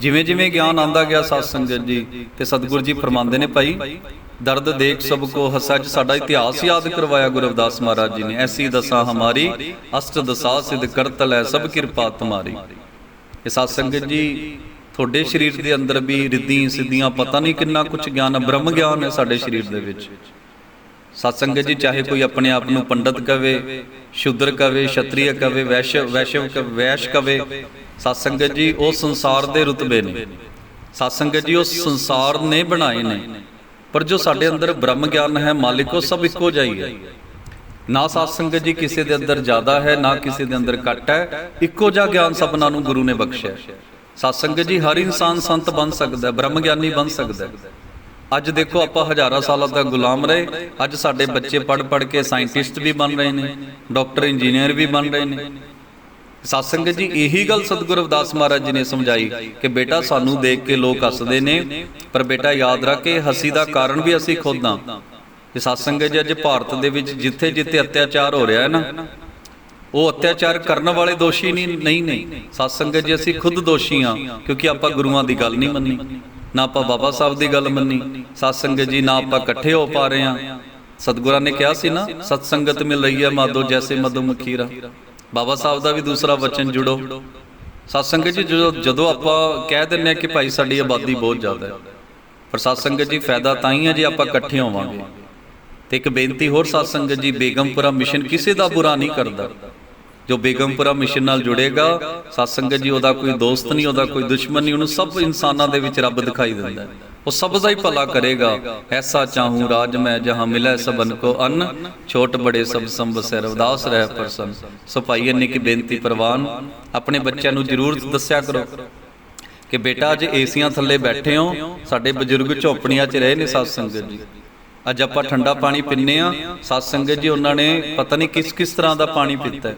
ਜਿਵੇਂ ਜਿਵੇਂ ਗਿਆਨ ਆਂਦਾ ਗਿਆ ਸਤ ਸੰਗਤ ਜੀ, ਤੇ ਸਤਿਗੁਰੂ ਜੀ ਫਰਮਾਉਂਦੇ ਨੇ ਭਾਈ, ਦਰਦ ਦੇਖ ਸਭ ਕੋ ਹਸਾ ਸਾਡਾ ਇਤਿਹਾਸ ਯਾਦ ਕਰਵਾਇਆ ਗੁਰੂ ਅਵਦਾਸ ਮਹਾਰਾਜ ਜੀ ਨੇ। ਐਸੀ ਦਸਾ ਹਮਾਰੀ, ਅਸ਼ਟ ਦਸਾ ਸਿਧ ਕਰਤ ਲੈ ਸਭ ਕਿਰਪਾ ਤੁਮਾਰੀ। ਇਹ ਸਤ ਸੰਗਤ ਜੀ, ਤੁਹਾਡੇ ਸਰੀਰ ਦੇ ਅੰਦਰ ਵੀ ਰਿੱਧੀ ਸਿੱਧੀਆਂ ਪਤਾ ਨਹੀਂ ਕਿੰਨਾ ਕੁਝ ਗਿਆਨ, ਬ੍ਰਹਮ ਗਿਆਨ ਹੈ ਸਾਡੇ ਸਰੀਰ ਦੇ ਵਿੱਚ। ਸਤਸੰਗ ਜੀ, ਚਾਹੇ ਕੋਈ ਆਪਣੇ ਆਪ ਨੂੰ ਪੰਡਤ ਕਵੇ, ਸ਼ੂਦਰ ਕਵੇ ਛਤਰੀਆ ਕਵੇ, ਵੈਸ਼ ਵੈਸ਼ਵ ਕ- ਵੈਸ਼ ਕਵੇ ਸਤਸੰਗ ਜੀ, ਉਹ ਸੰਸਾਰ ਦੇ ਰੁਤਬੇ ਨੇ। ਸਤਸੰਗ ਜੀ, ਉਹ ਸੰਸਾਰ ਨੇ ਬਣਾਏ ਨੇ। ਪਰ ਜੋ ਸਾਡੇ ਅੰਦਰ ਬ੍ਰਹਮ ਗਿਆਨ ਹੈ, ਮਾਲਿਕ ਉਹ ਸਭ ਇੱਕੋ ਜਿਹਾ ਹੀ ਹੈ। ਨਾ ਸਤਸੰਗ ਜੀ ਕਿਸੇ ਦੇ ਅੰਦਰ ਜ਼ਿਆਦਾ ਹੈ, ਨਾ ਕਿਸੇ ਦੇ ਅੰਦਰ ਘੱਟ ਹੈ। ਇੱਕੋ ਜਿਹਾ ਗਿਆਨ ਸਭਨਾਂ ਨੂੰ ਗੁਰੂ ਨੇ ਬਖਸ਼ਿਆ। ਸਤਸੰਗ ਜੀ, ਹਰ ਇਨਸਾਨ ਸੰਤ ਬਣ ਸਕਦਾ ਬ੍ਰਹਮ ਗਿਆਨੀ ਬਣ ਸਕਦਾ ਅੱਜ ਦੇਖੋ ਆਪਾਂ ਹਜ਼ਾਰਾਂ ਸਾਲਾਂ ਤੱਕ ਗੁਲਾਮ ਰਹੇ। ਅੱਜ ਸਾਡੇ ਬੱਚੇ ਪੜ੍ਹ ਪੜ੍ਹ ਕੇ ਸਾਇੰਟਿਸਟ ਵੀ ਬਣ ਰਹੇ ਨੇ ਡਾਕਟਰ ਇੰਜੀਨੀਅਰ ਵੀ ਬਣ ਰਹੇ ਨੇ। ਸਤਸੰਗ ਜੀ, ਇਹੀ ਗੱਲ ਸਤਿਗੁਰੂ ਅਵਦਾਸ ਮਹਾਰਾਜ ਜੀ ਨੇ ਸਮਝਾਈ ਕਿ ਬੇਟਾ ਸਾਨੂੰ ਦੇਖ ਕੇ ਲੋਕ ਹੱਸਦੇ ਨੇ, ਪਰ ਬੇਟਾ ਯਾਦ ਰੱਖ ਕੇ ਹਸੀ ਦਾ ਕਾਰਨ ਵੀ ਅਸੀਂ ਖੁਦ ਹਾਂ। ਇਹ ਸਤਸੰਗ ਜੀ, ਅੱਜ ਭਾਰਤ ਦੇ ਵਿੱਚ ਜਿੱਥੇ ਜਿੱਥੇ ਅਤਿਆਚਾਰ ਹੋ ਰਿਹਾ ਹੈ ਨਾ, ਉਹ ਅਤਿਆਚਾਰ ਕਰਨ ਵਾਲੇ ਦੋਸ਼ੀ ਨਹੀਂ ਨਹੀਂ ਨੇ ਸਤਸੰਗ ਜੀ, ਅਸੀਂ ਖੁਦ ਦੋਸ਼ੀ ਹਾਂ, ਕਿਉਂਕਿ ਆਪਾਂ ਗੁਰੂਆਂ ਦੀ ਗੱਲ ਨਹੀਂ ਮੰਨੀ। ਨਾ ਆਪਾਂ ਬਾਬਾ ਸਾਹਿਬ ਦੀ ਗੱਲ ਮੰਨੀ ਸਤਸੰਗ ਜੀ, ਨਾ ਆਪਾਂ ਇਕੱਠੇ ਹੋ ਪਾ ਰਹੇ ਹਾਂ। ਸਤਿਗੁਰਾਂ ਨੇ ਕਿਹਾ ਸੀ ਨਾ ਸਤਸੰਗਤ ਮਿਲ ਰਹੀ ਹੈ ਮਾਦੋ ਜੈਸੇ ਮਧੂ ਮਖੀਰਾ ਬਾਬਾ ਸਾਹਿਬ ਦਾ ਵੀ ਦੂਸਰਾ ਵਚਨ ਜੁੜੋ। ਸਤਸੰਗ ਜੀ, ਜਦੋਂ ਜਦੋਂ ਆਪਾਂ ਕਹਿ ਦਿੰਨੇ ਆ ਕਿ ਭਾਈ ਸਾਡੀ ਆਬਾਦੀ ਬਹੁਤ ਜ਼ਿਆਦਾ ਹੈ, ਪਰ ਸਤਸੰਗ ਜੀ, ਫਾਇਦਾ ਤਾਂ ਹੀ ਹੈ ਜੇ ਆਪਾਂ ਇਕੱਠੇ ਹੋਵਾਂਗੇ। ਤੇ ਇੱਕ ਬੇਨਤੀ ਹੋਰ ਸਤਸੰਗ ਜੀ, ਬੇਗਮਪੁਰਾ ਮਿਸ਼ਨ ਕਿਸੇ ਦਾ ਬੁਰਾ ਨਹੀਂ ਕਰਦਾ। ਜੋ ਬੇਗਮਪੁਰਾ ਮਿਸ਼ਨ ਨਾਲ ਜੁੜੇਗਾ ਸਤਸੰਗ ਜੀ, ਉਹਦਾ ਕੋਈ ਦੋਸਤ ਨਹੀਂ, ਉਹਦਾ ਕੋਈ ਦੁਸ਼ਮਣ ਨਹੀਂ, ਉਹਨੂੰ ਸਭ ਇਨਸਾਨਾਂ ਦੇ ਵਿੱਚ ਰੱਬ ਦਿਖਾਈ ਦਿੰਦਾ ਹੈ। ਉਹ ਸਭ ਦਾ ਹੀ ਭਲਾ ਕਰੇਗਾ। ਐਸਾ ਚਾਹੂੰ ਰਾਜ ਮੈਂ, ਜਹਾਂ ਮਿਲੈ ਸਬਨ ਕੋ ਅੰਨ। ਛੋਟ ਬੜੇ ਸਭ ਸੰਬਸੈ, ਰਵਦਾਸ ਰਹਿ ਪਰਸਨ। ਸੋ ਭਾਈ, ਇੰਨੀ ਕੀ ਬੇਨਤੀ ਪ੍ਰਵਾਨ। ਆਪਣੇ ਬੱਚਿਆਂ ਨੂੰ ਜਰੂਰ ਦੱਸਿਆ ਕਰੋ ਕਿ ਬੇਟਾ, ਅੱਜ ਏਸੀਆਂ ਥੱਲੇ ਬੈਠੇ ਹੋ। ਸਾਡੇ ਬਜ਼ੁਰਗ ਝੋਪੜੀਆਂ 'ਚ ਰਹੇ ਨੇ ਸਤ ਸੰਗਤ ਜੀ। ਅੱਜ ਆਪਾਂ ਠੰਡਾ ਪਾਣੀ ਪੀਂਨੇ ਆ ਸਤ ਸੰਗਤ ਜੀ, ਉਹਨਾਂ ਨੇ ਪਤਾ ਨਹੀਂ ਕਿਸ ਕਿਸ ਤਰ੍ਹਾਂ ਦਾ ਪਾਣੀ ਪੀਤਾ ਹੈ।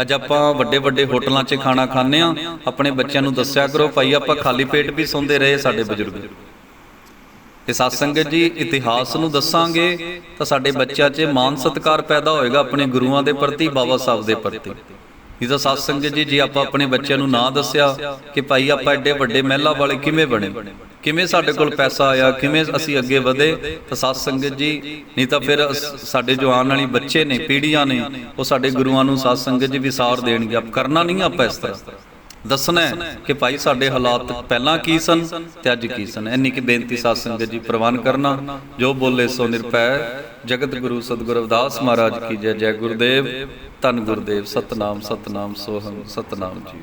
ਅੱਜ ਆਪਾਂ ਵੱਡੇ ਵੱਡੇ ਹੋਟਲਾਂ 'ਚ ਖਾਣਾ ਖਾਂਦੇ ਆ ਆਪਣੇ ਬੱਚਿਆਂ ਨੂੰ ਦੱਸਿਆ ਕਰੋ, ਭਾਈ, ਆਪਾਂ ਖਾਲੀ ਪੇਟ ਵੀ ਸੌਂਦੇ ਰਹੇ ਸਾਡੇ ਬਜ਼ੁਰਗ। ਤੇ ਸਤ ਸੰਗਤ ਜੀ, ਇਤਿਹਾਸ ਨੂੰ ਦੱਸਾਂਗੇ ਤਾਂ ਸਾਡੇ ਬੱਚਿਆਂ 'ਚ ਮਾਨ ਸਤਿਕਾਰ ਪੈਦਾ ਹੋਏਗਾ ਆਪਣੇ ਗੁਰੂਆਂ ਦੇ ਪ੍ਰਤੀ, ਬਾਬਾ ਸਾਹਿਬ ਦੇ ਪ੍ਰਤੀ। ਇਹ ਤਾਂ ਸਤ ਸੰਗਤ ਜੀ, ਜੇ ਆਪਾਂ ਆਪਣੇ ਬੱਚਿਆਂ ਨੂੰ ਨਾ ਦੱਸਿਆ ਕਿ ਭਾਈ ਆਪਾਂ ਐਡੇ ਵੱਡੇ ਮਹਿਲਾ ਵਾਲੇ ਕਿਵੇਂ ਬਣੇ? ਕਿਵੇਂ ਸਾਡੇ ਕੋਲ ਪੈਸਾ ਆਇਆ? ਕਿਵੇਂ ਅਸੀਂ ਅੱਗੇ ਵਧੇ? ਤਾਂ ਸਤ ਸੰਗਤ ਜੀ, ਨਹੀਂ ਤਾਂ ਫਿਰ ਸਾਡੇ ਜੋ ਆਉਣ ਵਾਲੀ ਬੱਚੇ ਨੇ, ਪੀੜ੍ਹੀਆਂ ਨੇ, ਉਹ ਸਾਡੇ ਗੁਰੂਆਂ ਨੂੰ ਸਤ ਸੰਗਤ ਜੀ ਵਿਸਾਰ ਦੇਣਗੇ। ਆਪ ਕਰਨਾ ਨਹੀਂ ਆਪਾਂ ਇਸ ਤਰ੍ਹਾਂ। ਦੱਸਣਾ ਕਿ ਭਾਈ ਸਾਡੇ ਹਾਲਾਤ ਪਹਿਲਾਂ ਕੀ ਸਨ ਤੇ ਅੱਜ ਕੀ ਸਨ। ਇੰਨੀ ਕਿ ਬੇਨਤੀ ਸਾਧ ਸੰਗਤ ਜੀ ਪ੍ਰਵਾਨ ਕਰਨਾ। ਜੋ ਬੋਲੇ ਸੋ ਨਿਰਪੈ ਜਗਤ ਗੁਰੂ ਸਤਿਗੁਰ ਅਵਦਾਸ ਮਹਾਰਾਜ ਕੀ ਜੈ। ਜੈ ਗੁਰਦੇਵ। ਧੰਨ ਗੁਰਦੇਵ। ਸਤਨਾਮ ਸਤਨਾਮ ਸੋਹੰ, ਸਤਨਾਮ ਜੀ